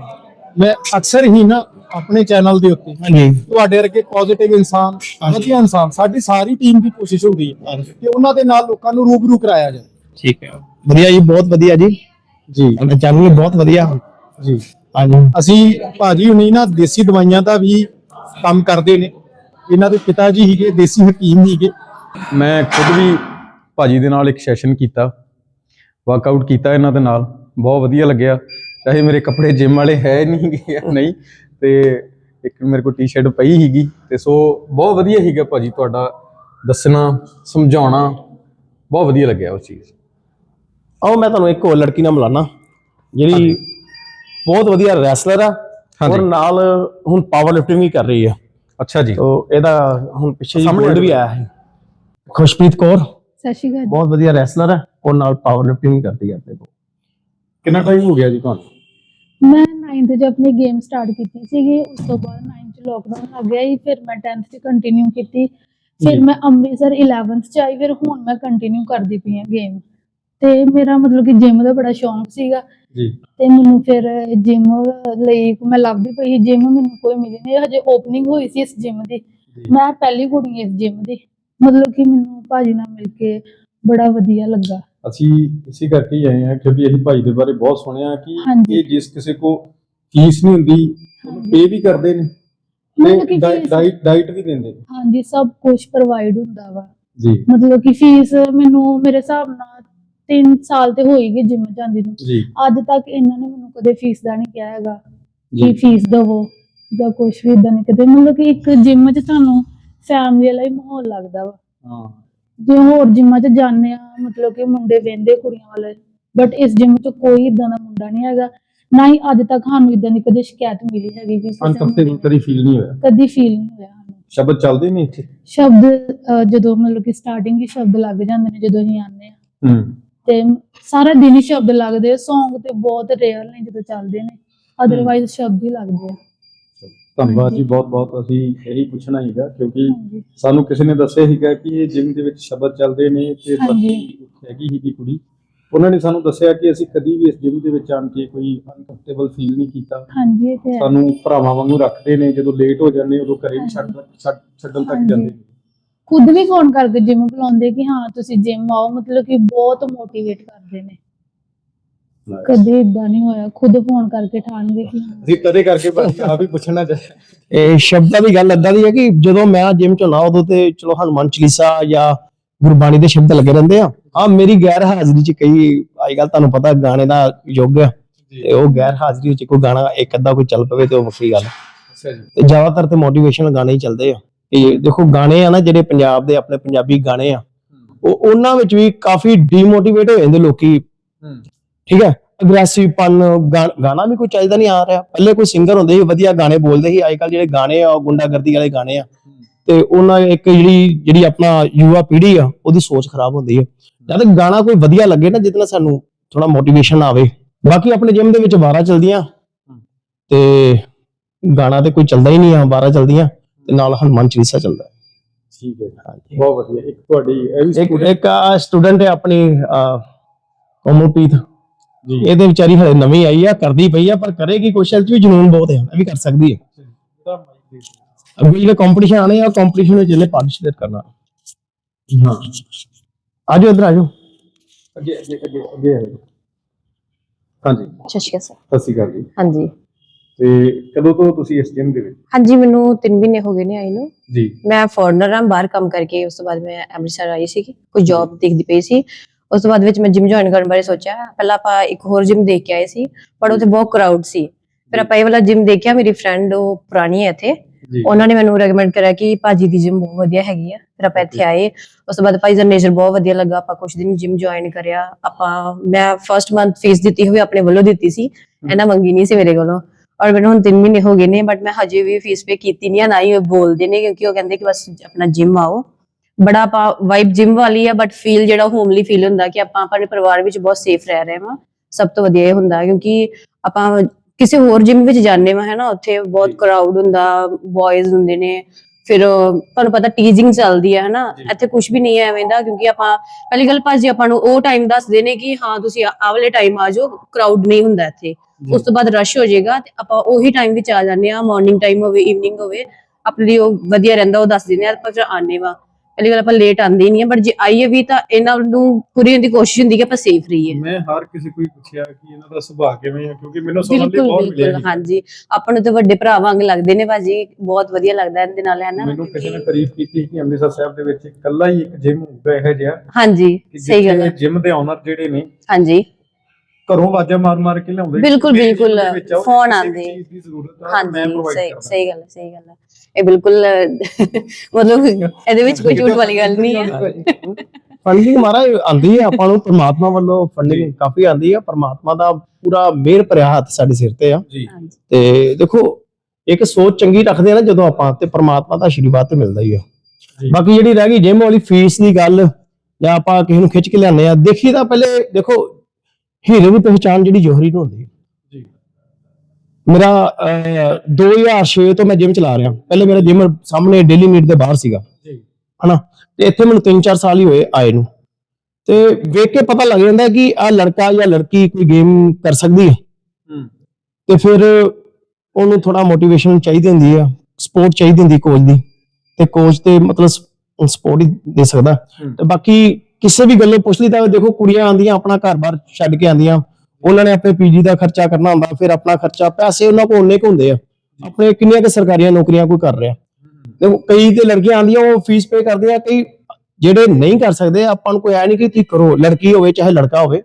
ਮੈਂ ਅਕਸਰ ਹੀ ਨਾ ਆਪਣੇ ਚੈਨਲ ਦੇ ਉੱਤੇ ਹਾਂਜੀ। ਤੁਹਾਡੇ ਵਰਗੇ ਪੋਜ਼ਿਟਿਵ ਇਨਸਾਨ ਵਧੀਆ ਇਨਸਾਨ ਸਾਡੀ ਸਾਰੀ ਟੀਮ ਦੀ ਕੋਸ਼ਿਸ਼ ਹੁੰਦੀ ਹੈ ਕਿ ਉਹਨਾਂ ਦੇ ਨਾਲ ਲੋਕਾਂ ਨੂੰ ਰੂਬਰੂ ਕਰਾਇਆ ਜਾਏ ਠੀਕ ਹੈ। ਵਧੀਆ ਜੀ ਬਹੁਤ ਵਧੀਆ ਜੀ। ਜੀ। ਤੁਹਾਡਾ ਚੈਨਲ ਬਹੁਤ ਵਧੀਆ। ਜੀ। ਹਾਂਜੀ। ਅਸੀਂ ਭਾਜੀ ਹੁਣੀ ਨਾ ਦੇਸੀ ਦਵਾਈਆਂ ਦਾ ਵੀ ਕੰਮ ਕਰਦੇ ਨੇ। ਇਹਨਾਂ ਦੇ ਪਿਤਾ ਜੀ ਹੀਗੇ ਦੇਸੀ ਹਕੀਮ ਹੀਗੇ ਮੈਂ ਖੁਦ ਵੀ ਭਾਜੀ ਦੇ ਨਾਲ ਇੱਕ ਸੈਸ਼ਨ ਕੀਤਾ ਵਰਕਆਊਟ ਕੀਤਾ ਇਹਨਾਂ ਦੇ ਨਾਲ ਬਹੁਤ ਵਧੀਆ ਲੱਗਿਆ। ਚਾਹੇ ਮੇਰੇ ਕੱਪੜੇ ਜਿਮ ਵਾਲੇ ਹੈ ਨਹੀਂ ਗੇ ਨਹੀਂ। ਤੇ ਇੱਕ ਮੇਰੇ ਕੋਲ ਟੀ-ਸ਼ਰਟ ਪਈ ਸੀਗੀ ਤੇ ਸੋ ਬਹੁਤ ਵਧੀਆ ਸੀਗਾ ਭਾਜੀ ਤੁਹਾਡਾ ਦੱਸਣਾ ਸਮਝਾਉਣਾ ਬਹੁਤ ਵਧੀਆ ਲੱਗਿਆ ਉਹ ਚੀਜ਼। ਆਓ ਮੈਂ ਤੁਹਾਨੂੰ ਇੱਕ ਹੋਰ ਲੜਕੀ ਨਾਲ ਮਿਲਾਨਾ ਜਿਹੜੀ ਬਹੁਤ ਵਧੀਆ ਰੈਸਲਰ ਆ। ਔਰ ਨਾਲ ਹੁਣ ਪਾਵਰ ਲਿਫਟਿੰਗ ਵੀ ਕਰ ਰਹੀ ਆ। ਅੱਛਾ ਜੀ। ਤੋ ਇਹਦਾ ਹੁਣ ਪਿੱਛੇ ਜੀ ਸਾਹਮਣੇ ਗੋਲਡ ਵੀ ਆਇਆ ਹੈ ਖੁਸ਼ਪ੍ਰੀਤ ਕੌਰ ਸਤਿ ਸ਼੍ਰੀ ਅਕਾਲ ਬਹੁਤ ਵਧੀਆ ਰੈਸਲਰ ਹੈ ਔਰ ਨਾਲ ਪਾਵਰ ਲਿਫਟਿੰਗ ਕਰਦੀ ਹੈ ਆਪਣੇ ਕੋਲ। ਕਿੰਨਾ ਟਾਈਮ ਹੋ ਗਿਆ ਜੀ ਤੁਹਾਨੂੰ? ਮੈਂ 9th 'ਚ ਆਪਣੀ ਗੇਮ ਸਟਾਰਟ ਕੀਤੀ ਸੀਗੀ ਉਸ ਤੋਂ ਬਾਅਦ 9th 'ਚ ਲੋਕਡਾਊਨ ਲੱਗ ਗਿਆ ਸੀ ਫਿਰ ਮੈਂ 10th 'ਚ ਕੰਟੀਨਿਊ ਕੀਤੀ। ਫਿਰ ਮੈਂ ਅੰਮ੍ਰਿਤਸਰ 11th 'ਚ ਆਈ ਫਿਰ ਹੁਣ ਮੈਂ ਕੰਟੀਨਿਊ ਕਰਦੀ ਪਈ ਹਾਂ ਗੇਮ ਤੇ ਮੇਰਾ ਮਤਲਬ ਕਿ ਜਿਮ ਦਾ ਬੜਾ ਸ਼ੌਂਕ ਸੀਗਾ। ਜੀ। ਤੇ ਮੈਨੂੰ ਫਿਰ ਜਿਮ ਲਈ ਮੈਂ ਲੱਭਦੀ ਪਈ ਜਿਮ ਮੈਨੂੰ ਕੋਈ ਮਿਲੀ ਨਹੀਂ ਹਜੇ ਓਪਨਿੰਗ ਹੋਈ ਸੀ ਇਸ ਜਿਮ ਦੀ। ਮੈਂ ਪਹਿਲੀ ਕੁੜੀ ਇਸ ਜਿਮ ਦੀ। ਮਤਲਬ ਕਿ ਮੈਨੂੰ ਭਾਜੀ ਨਾਲ ਮਿਲ ਕੇ ਬੜਾ ਵਧੀਆ ਲੱਗਾ। ਅਸੀਂ ਇਸੇ ਕਰਕੇ ਹੀ ਆਏ ਹਾਂ ਕਿਉਂਕਿ ਅਸੀਂ ਭਾਈ ਦੇ ਬਾਰੇ ਬਹੁਤ ਸੁਣਿਆ ਕਿ। ਇਹ ਜਿਸ ਕਿਸੇ ਕੋ ਫੀਸ ਨਹੀਂ ਹੁੰਦੀ ਉਹਨੂੰ। ਪੇ ਵੀ ਕਰਦੇ ਨੇ। ਤੇ ਡਾਈਟ ਡਾਈਟ ਵੀ ਦਿੰਦੇ ਹਾਂਜੀ ਸਭ ਕੁਝ ਪ੍ਰੋਵਾਈਡ ਹੁੰਦਾ ਵਾ। ਜੀ। ਮਤਲਬ ਕਿ ਫੀਸ ਮੈਨੂੰ ਮੇਰੇ ਹਿਸਾਬ ਨਾਲ 3 ਸਾਲ ਤੇ ਹੋਈ ਗਈ ਜਿਮ ਜਾਂਦੀ ਨੂੰ। ਜੀ। ਅੱਜ ਤੱਕ ਇਹਨਾਂ ਨੇ ਮੈਨੂੰ ਕਦੇ ਫੀਸ ਦਾ ਨਹੀਂ ਕਿਹਾ ਹੈਗਾ ਕਿ ਫੀਸ ਦਵੋ ਜਾਂ ਕੁਝ ਵੀ ਇਦਾਂ ਨਹੀਂ ਕਦੇ ਮਤਲਬ ਕਿ ਇੱਕ ਜਿਮ 'ਚ ਤੁਹਾਨੂੰ ਫੈਮਿਲੀ ਵਾਲਾ ਹੀ ਮਾਹੌਲ ਲੱਗਦਾ ਵਾ। ਹਾਂ। ਜੇ ਹੋਰ ਜਿਮਾਂ 'ਚ ਜਾਂਦੇ ਆ ਮਤਲਬ ਕਿ ਮੁੰਡੇ ਵੇਂਦੇ ਕੁੜੀਆਂ ਵਾਲੇ ਬਟ ਇਸ ਜਿਮ 'ਚ ਕੋਈ ਇਦਾਂ ਦਾ ਮੁੰਡਾ ਨਹੀਂ ਹੈਗਾ। ਨਾ ਹੀ ਅੱਜ ਤੱਕ ਸਾਨੂੰ ਇਦਾਂ ਦੀ ਕਦੇ ਸ਼ਿਕਾਇਤ ਮਿਲੀ ਹੈਗੀ ਕਿ ਅਨਕੰਫਰਟੇਬਲ ਕਦੀ ਫੀਲ ਨਹੀਂ ਹੋਇਆ। ਕਦੀ ਫੀਲ ਨਹੀਂ ਹੋਇਆ ਸਾਨੂੰ। ਸ਼ਬਦ ਚੱਲਦੇ ਨੇ ਇੱਥੇ? ਸ਼ਬਦ ਅਹ, ਜਦੋਂ ਮਤਲਬ ਕਿ ਸਟਾਰਟਿੰਗ ਹੀ ਸ਼ਬਦ ਲੱਗ ਜਾਂਦੇ ਨੇ ਜਦੋਂ ਅਸੀਂ ਆਉਂਦੇ ਆ। ਹੂੰ। ਤੇ ਸਾਰਾ ਦਿਨ ਹੀ ਸ਼ਬਦ ਲੱਗਦੇ Song ਤੇ ਬਹੁਤ ਰੇਅਰ ਨੇ ਜਦੋਂ ਚੱਲਦੇ ਨੇ ਅਦਰਵਾਈਜ਼ ਸ਼ਬਦ ਹੀ ਲੱਗਦੇ ਆ। ਧੰਨਵਾਦ ਜੀ। ਬਹੁਤ ਬਹੁਤ ਅਸੀਂ ਇਹੀ ਪੁੱਛਣਾ ਹੀਗਾ ਕਿਉਂਕਿ ਸਾਨੂੰ ਕਿਸੇ ਨੇ ਦੱਸਿਆ ਸੀਗਾ ਕਿ ਇਹ ਜਿਮ ਦੇ ਵਿੱਚ ਸ਼ਬਦ ਚੱਲਦੇ ਨੇ ਤੇ ਹੈਗੀ ਸੀਗੀ ਕੁੜੀ। ਉਹਨਾਂ ਨੇ ਸਾਨੂੰ ਦੱਸਿਆ ਕਿ ਅਸੀਂ ਕਦੀ ਵੀ ਇਸ ਜਿਮ ਦੇ ਵਿੱਚ ਆਣ ਕੇ ਕੋਈ ਅਨਕੰਫਰਟੇਬਲ ਫੀਲ ਨਹੀਂ ਕੀਤਾ। ਹਾਂਜੀ ਇਹ ਤੇ ਹੈ। ਸਾਨੂੰ ਭਰਾਵਾਂ ਵਾਂਗੂ ਰੱਖਦੇ ਨੇ ਜਦੋਂ ਲੇਟ ਹੋ ਜਾਂਦੇ ਉਦੋਂ ਘਰੇ ਵੀ ਛੱਡ ਛੱਡ- ਛੱਡਣ ਤੱਕ। ਜਾਂਦੇ ਨੇ। ਖੁਦ ਵੀ ਫੋਨ ਕਰਕੇ ਜਿਮ ਬੁਲਾਉਂਦੇ ਕਿ ਹਾਂ ਤੁਸੀਂ ਜਿਮ ਆਓ ਮਤਲਬ ਕਿ ਬਹੁਤ ਮੋਟੀਵੇਟ ਕਰਦੇ ਨੇ। ਕਦੇ ਇਦਾਂ ਨਹੀਂ ਹੋਇਆ ਖੁਦ ਫੋਨ ਕਰਕੇ ਠਾਣਗੇ ਕਿ ਹਾਂ। ਅਸੀਂ ਤਦੇ ਕਰਕੇ ਬਸ ਆਪ ਹੀ ਪੁੱਛਣਾ ਚਾਹੀਦਾ ਇਹ ਸ਼ਬਦਾਂ ਦੀ ਗੱਲ ਏਦਾਂ ਦੀ ਹੈ ਕਿ ਜਦੋਂ ਮੈਂ ਜਿਮ ਚ ਨਾ ਉਦੋਂ ਤੇ ਚਲੋ ਹਨੂਮਾਨ ਚਾਲੀਸਾ ਜਾਂ ਗੁਰਬਾਣੀ ਦੇ ਸ਼ਬਦ ਲੱਗੇ ਰਹਿੰਦੇ ਆ। ਆ ਮੇਰੀ ਗੈਰ ਹਾਜ਼ਰੀ ਚ ਕਈ ਅੱਜ ਕੱਲ ਤੁਹਾਨੂੰ ਪਤਾ ਗਾਣੇ ਦਾ ਯੁੱਗ ਆ ਤੇ ਉਹ ਗੈਰ ਹਾਜ਼ਰੀ ਵਿੱਚ ਕੋਈ ਗਾਣਾ ਇੱਕ ਅੱਧਾ ਕੋਈ ਚੱਲ ਪਵੇ ਤੇ ਉਹ ਵੱਖਰੀ ਗੱਲ ਅੱਛਾ ਜੀ। ਤੇ ਜ਼ਿਆਦਾਤਰ ਤੇ ਮੋਟੀਵੇਸ਼ਨਲ ਗਾਣੇ ਹੀ ਚੱਲਦੇ ਆ। ਇਹ ਦੇਖੋ ਗਾਣੇ ਆ ਨਾ ਜਿਹੜੇ ਪੰਜਾਬ ਦੇ ਆਪਣੇ ਪੰਜਾਬੀ ਗਾਣੇ ਆ ਉਹ ਉਹਨਾਂ ਵਿੱਚ ਵੀ ਕਾਫੀ ਡੀਮੋਟੀਵੇਟ ਹੋ ਜਾਂਦੇ ਲੋਕੀ। ਠੀਕ ਹੈ? ਅਗਰੈਸਿਵ ਪਨ ਗਾਣਾ ਵੀ ਕੋਈ ਚਾਹੀਦਾ ਨਹੀਂ ਆ ਰਿਹਾ। ਪਹਿਲੇ ਕੋਈ ਸਿੰਗਰ ਹੁੰਦੇ ਸੀ ਵਧੀਆ ਗਾਣੇ ਬੋਲਦੇ ਸੀ। ਅੱਜ ਕੱਲ ਜਿਹੜੇ ਗਾਣੇ ਆ ਉਹ ਗੁੰਡਾਗਰਦੀ ਵਾਲੇ ਗਾਣੇ ਆ। ਤੇ ਉਹਨਾਂ ਇੱਕ ਜਿਹੜੀ ਜਿਹੜੀ ਆਪਣਾ ਯੁਵਾ ਪੀੜ੍ਹੀ ਆ ਉਹਦੀ ਸੋਚ ਖਰਾਬ ਹੁੰਦੀ ਹੈ ਜਦ ਗਾਣਾ ਕੋਈ ਵਧੀਆ ਲੱਗੇ ਨਾ ਨਾਲ ਸਾਨੂੰ ਥੋੜਾ ਮੋਟੀਵੇਸ਼ਨ ਆਵੇ। ਬਾਕੀ ਆਪਣੇ ਜਿਮ ਦੇ ਵਿੱਚ ਵਾਰਾਂ ਚਲਦੀਆਂ। ਤੇ ਗਾਣਾ ਤੇ ਕੋਈ ਚੱਲਦਾ ਹੀ ਨਹੀਂ ਆ ਵਾਰਾਂ ਚਲਦੀਆਂ। ਤੇ ਨਾਲ ਹਨੂੰਮਾਨ ਚਾਲੀਸਾ ਚੱਲਦਾ ਹੈ। ਠੀਕ ਹੈ ਜੀ। ਹਾਂਜੀ। ਬਹੁਤ ਵਧੀਆ। ਇੱਕ ਤੁਹਾਡੀ ਇਹ ਵੀ ਇੱਕ student- ਇੱਕ ਸਟੂਡੈਂਟ ਹੈ ਆਪਣੀ ਕੋਮਲਪ੍ਰੀਤ। ਜੀ। ਇਹਦੇ ਵਿਚਾਰੀ ਹਲੇ ਨਵੀਂ ਆਈ ਆ ਕਰਦੀ ਪਈ ਆ ਪਰ ਕਰੇਗੀ ਕੋਸ਼ਿਸ਼ ਚ ਵੀ ਜਨੂਨ ਬਹੁਤ ਹੈ ਇਹ ਵੀ ਕਰ ਸਕਦੀ ਹੈ। ਇਹਦਾ mic ਦੇ ਦਿਓ। ਅੱਗੇ ਜਿਹੜੇ ਕੰਪੀਟੀਸ਼ਨ ਆਣੇ ਆ ਕੰਪੀਟੀਸ਼ਨ ਵਿੱਚ ਇਹਨੇ ਪਾਰਟਿਸਿਪੇਟ ਕਰਨਾ। ਹਾਂ। ਆਜੋ ਇਧਰ ਆਜੋ। ਅੱਗੇ ਅੱਗੇ ਅੱਗੇ ਅੱਗੇ ਆ ਜਾਓ। ਹਾਂਜੀ। ਸਤਿ ਸ਼੍ਰੀ ਅਕਾਲ ਸਰ। ਸਤਿ ਸ਼੍ਰੀ ਅਕਾਲ ਜੀ। ਹਾਂਜੀ। ਤੇ ਕਦੋਂ ਤੋਂ ਤੁਸੀਂ ਇਸ ਜਿਮ ਦੇ ਵਿੱਚ? ਹਾਂਜੀ ਮੈਨੂੰ 3 ਮਹੀਨੇ ਹੋ ਗਏ ਨੇ ਆਈ ਨੂੰ। ਜੀ। ਮੈਂ ਫੋਰਨਰ ਹਾਂ ਬਾਹਰ ਕੰਮ ਕਰਕੇ ਉਸ ਤੋਂ ਬਾਅਦ ਮੈਂ ਅੰਮ੍ਰਿਤਸਰ ਆਈ ਸੀ ਕੋਈ ਜੌਬ ਦੇਖਦੀ ਪਈ ਸੀ। ਉਸ ਤੋਂ ਬਾਅਦ ਵਿੱਚ ਮੈਂ ਜਿਮ ਜੁਆਇਨ ਕਰਨ ਬਾਰੇ ਸੋਚਿਆ। ਪਹਿਲਾਂ ਆਪਾਂ ਇੱਕ ਹੋਰ ਜਿਮ ਦੇਖ ਕੇ ਆਏ ਸੀ ਪਰ ਉੱਥੇ ਬਹੁਤ ਕਰਾਊਡ ਸੀ। ਫਿਰ ਆਪਾਂ ਇਹ ਵਾਲਾ ਜਿਮ ਦੇਖਿਆ ਮੇਰੀ ਫਰੈਂਡ ਉਹ ਪੁਰਾਣੀ ਹੈ ਇੱਥੇ। ਉਹਨਾਂ ਨੇ ਮੈਨੂੰ ਰეკਮੈਂਡ ਕਰਿਆ ਕਿ ਭਾਜੀ ਦੀ ਜਿਮ ਬਹੁਤ ਵਧੀਆ ਹੈਗੀ ਆ। ਫਿਰ ਆਪਾਂ ਇੱਥੇ ਆਏ। ਉਸ ਤੋਂ ਬਾਅਦ ਭਾਈ ਦਾ ਨੇਚਰ ਬਹੁਤ ਵਧੀਆ ਲੱਗਾ। ਆਪਾਂ ਕੁਝ ਦਿਨ ਜਿਮ ਜੁਆਇਨ ਕਰਿਆ। ਆਪਾਂ ਮੈਂ ਫਰਸਟ ਮੰਥ ਫੀਸ ਦਿੱਤੀ ਹੋਈ ਆਪਣੇ ਵੱਲੋਂ ਦਿੱਤੀ ਸੀ। ਇਹਨਾਂ ਮੰਗੀ ਨਹੀਂ ਸੀ ਮੇਰੇ ਕੋਲੋਂ। ਔਰ ਮੈਨੂੰ ਹੁਣ 3 ਮਹੀਨੇ ਹੋ ਗਏ ਨੇ ਬਟ ਮੈਂ ਹਜੇ ਵੀ ਫੀਸ ਪੇ ਕੀਤੀ ਨਹੀਂ ਆ ਨਾ ਹੀ ਬੋਲਦੇ ਨੇ ਕਿਉਂਕਿ ਉਹ ਕਹਿੰਦੇ ਕਿ ਬਸ ਆਪਣਾ ਜਿਮ ਆਓ ਬੜਾ ਆਪਾਂ ਵਾਈਬ ਜਿਮ ਵਾਲੀ ਆ ਬਟ ਫੀਲ ਜਿਹੜਾ ਹੋਮਲੀ ਫੀਲ ਹੁੰਦਾ ਕਿ ਆਪਾਂ ਆਪਣੇ ਪਰਿਵਾਰ ਵਿੱਚ ਬਹੁਤ ਸੇਫ ਰਹਿ ਰਹੇ ਹਾਂ ਸਭ ਤੋਂ ਵਧੀਆ ਇਹ ਹੁੰਦਾ ਕਿਉਂਕਿ ਆਪਾਂ ਕਿਸੇ ਹੋਰ ਜਿਮ ਵਿੱਚ ਜਾਂਦੇ ਹੈ ਨਾ ਉੱਥੇ ਬਹੁਤ। ਕਰਾਊਡ ਹੁੰਦਾ ਬॉयਜ਼ ਹੁੰਦੇ ਨੇ ਫਿਰ ਤੁਹਾਨੂੰ ਪਤਾ ਟੀਜ਼ਿੰਗ ਚੱਲਦੀ ਹੈ ਹਨਾ। ਇੱਥੇ ਕੁਝ ਵੀ ਨਹੀਂ ਹੈ ਐਵੇਂ ਦਾ ਕਿਉਂਕਿ ਆਪਾਂ ਪਹਿਲੀ ਗੱਲ ਭਾਜੀ ਆਪਾਂ ਨੂੰ ਉਹ ਟਾਈਮ ਦੱਸਦੇ ਨੇ ਕਿ ਹਾਂ ਤੁਸੀਂ ਆਹ ਵਾਲੇ ਟਾਈਮ ਆ ਜਾਓ ਕਰਾਊਡ ਨਹੀਂ ਹੁੰਦਾ ਇੱਥੇ ਉਸ ਤੋਂ ਬਾਅਦ ਰਸ਼ ਹੋ ਜਾਏਗਾ ਤੇ ਆਪਾਂ ਉਹੀ ਟਾਈਮ ਵਿੱਚ ਆ ਜਾਂਦੇ ਆ ਮਾਰਨਿੰਗ ਟਾਈਮ ਹੋਵੇ ਈਵਨਿੰਗ ਹੋਵੇ ਆਪਣੇ ਲਈ ਉਹ ਵਧੀਆ ਰਹਿੰਦਾ ਉਹ ਦੱਸ ਦਿੰਦੇ ਆ ਆਪਾਂ ਫਿਰ ਆਨੇ ਵਾ ਪਹਿਲੀ ਗੱਲ ਆਪਾਂ ਲੇਟ ਆਂਦੇ ਨਹੀਂ ਆ ਬਟ ਜੇ ਆਈਏ ਵੀ ਤਾਂ ਇਹਨਾਂ ਨੂੰ ਪੂਰੀ ਹੁੰਦੀ ਕੋਸ਼ਿਸ਼ ਹੁੰਦੀ ਕਿ ਆਪਾਂ ਸੇਫ ਰਹੀਏ। ਮੈਂ ਹਰ ਕਿਸੇ ਕੋਈ ਪੁੱਛਿਆ ਕਿ ਇਹਨਾਂ ਦਾ ਸੁਭਾਅ ਕਿਵੇਂ ਆ ਕਿਉਂਕਿ ਮੈਨੂੰ ਸੁਣਨ ਲਈ ਬਹੁਤ ਮਿਲਿਆ ਹਾਂਜੀ। ਆਪਾਂ ਨੂੰ ਤਾਂ ਵੱਡੇ ਭਰਾ ਵਾਂਗ ਲੱਗਦੇ ਨੇ ਭਾਜੀ ਬਹੁਤ ਵਧੀਆ ਲੱਗਦਾ ਇਹਦੇ ਨਾਲ ਹੈ ਨਾ? ਮੈਨੂੰ ਕਿਸੇ ਨੇ ਤਾਰੀਫ ਕੀਤੀ ਕਿ ਅੰਮ੍ਰਿਤਸਰ ਸਾਹਿਬ ਦੇ ਵਿੱਚ ਇਕੱਲਾ ਹੀ ਇੱਕ ਜਿਮ ਹੋਊਗਾ ਇਹੋ ਜਿਹਾ ਹਾਂਜੀ ਸਹੀ ਗੱਲ ਹੈ ਜਿਮ ਦੇ ਓਨਰ ਜਿਹੜੇ ਨੇ ਹਾਂਜੀ। ਘਰੋਂ ਆਵਾਜ਼ਾਂ ਮਾਰ ਮਾਰ ਕੇ ਲਿਆਉਂਦੇ ਬਿਲਕੁਲ, ਬਿਲਕੁਲ, gym ਦੇ ਵਿੱਚ ਆਓ, phone ਕਿਸੇ ਵੀ ਆਉਂਦੇ। ਚੀਜ਼ ਦੀ ਜ਼ਰੂਰਤ ਆ ਹਾਂਜੀ ਮੈਂ provide ਸਹੀ ਕਰਦਾ। ਸਹੀ ਗੱਲ ਹੈ ਸਹੀ ਗੱਲ ਹੈ। ਇਹ ਬਿਲਕੁਲ ਮਤਲਬ ਇਹਦੇ ਵਿੱਚ ਕੋਈ ਝੂਠ ਵਾਲੀ ਗੱਲ ਨਹੀਂ ਹੈ। ਫੰਡਿੰਗ ਮਹਾਰਾਜ ਆਂਦੀ ਹੈ ਆਪਾਂ ਨੂੰ ਪ੍ਰਮਾਤਮਾ ਵੱਲੋਂ ਫੰਡਿੰਗ ਕਾਫੀ ਆਂਦੀ ਹੈ। ਪ੍ਰਮਾਤਮਾ ਦਾ ਪੂਰਾ ਮਿਹਰ ਭਰਿਆ ਹੱਥ ਸਾਡੇ ਸਿਰ ਤੇ ਆ। ਤੇ ਦੇਖੋ ਇੱਕ ਸੋਚ ਚੰਗੀ ਰੱਖਦੇ ਆ ਨਾ ਜਦੋਂ ਆਪਾਂ ਤੇ ਪ੍ਰਮਾਤਮਾ ਦਾ ਆਸ਼ੀਰਵਾਦ ਤੇ ਮਿਲਦਾ ਹੀ ਆ। ਬਾਕੀ ਜਿਹੜੀ ਰਹਿ ਗਈ ਜਿਮ ਵਾਲੀ ਫੀਸ ਦੀ ਗੱਲ ਜਾਂ ਆਪਾਂ ਕਿਸੇ ਨੂੰ ਖਿੱਚ ਕੇ ਲਿਆਉਂਦੇ ਆ ਦੇਖੀ ਤਾਂ ਪਹਿਲੇ ਦੇਖੋ ਹੀਰੇ ਦੀ ਪਹਿਚਾਣ ਜਿਹੜੀ ਜੋਹਰੀ ਨੂੰ ਹੁੰਦੀ ਹੈ। ਜੀ। ਮੇਰਾ ਅਹ, 2006 ਤੋਂ ਮੈਂ ਜਿਮ ਚਲਾ ਰਿਹਾ। ਪਹਿਲੇ ਮੇਰਾ ਜਿਮ ਸਾਹਮਣੇ ਡੇਲੀ ਨੀਡ ਦੇ ਬਾਹਰ ਸੀਗਾ। ਜੀ। ਹਨਾ? ਤੇ ਇੱਥੇ ਮੈਨੂੰ 3-4 ਸਾਲ ਹੀ ਹੋਏ ਆਏ ਨੂੰ। ਤੇ ਵੇਖ ਕੇ ਪਤਾ ਲੱਗ ਜਾਂਦਾ ਕਿ ਆ ਲੜਕਾ ਜਾਂ ਲੜਕੀ ਕੋਈ ਗੇਮ ਕਰ ਸਕਦੀ ਹੈ। ਤੇ ਫਿਰ ਉਹਨੂੰ ਥੋੜਾ ਮੋਟੀਵੇਸ਼ਨ ਚਾਹੀਦੀ ਹੁੰਦੀ ਆ। ਸਪੋਰਟ ਚਾਹੀਦੀ ਹੁੰਦੀ ਕੋਚ ਦੀ। ਤੇ ਕੋਚ ਤੇ ਮਤਲਬ ਸਪੋਰਟ ਹੀ ਦੇ ਸਕਦਾ। ਤੇ ਬਾਕੀ ਕਿਸੇ ਵੀ ਗੱਲੋਂ ਪੁੱਛ ਲਈ ਤਾਂ ਦੇਖੋ ਕੁੜੀਆਂ ਆਂਦੀਆਂ ਆਪਣਾ ਘਰ-ਬਾਰ ਛੱਡ ਕੇ ਆਂਦੀਆਂ ਉਹਨਾਂ ਨੇ ਆਪਣੇ ਪੀਜੀ ਦਾ ਖਰਚਾ ਕਰਨਾ ਹੁੰਦਾ ਫਿਰ ਆਪਣਾ ਖਰਚਾ ਪੈਸੇ ਉਹਨਾਂ ਕੋਲ ਉਹਨੇ ਕੁ ਹੁੰਦੇ ਆ। ਆਪਣੇ ਕਿੰਨੀਆਂ ਕਿ ਸਰਕਾਰੀਆਂ ਨੌਕਰੀਆਂ ਕੋਈ ਕਰ ਰਿਹਾ। ਦੇਖੋ ਕਈ ਤੇ ਲੜਕੀਆਂ ਆਂਦੀਆਂ ਉਹ ਫੀਸ ਪੇ ਕਰਦੀਆਂ ਕਈ ਜਿਹੜੇ ਨਹੀਂ ਕਰ ਸਕਦੇ ਆਪਾਂ ਨੂੰ ਕੋਈ ਐ ਨਹੀਂ ਕਿ ਤੁਸੀਂ ਕਰੋ ਲੜਕੀ ਹੋਵੇ ਚਾਹੇ ਲੜਕਾ ਹੋਵੇ।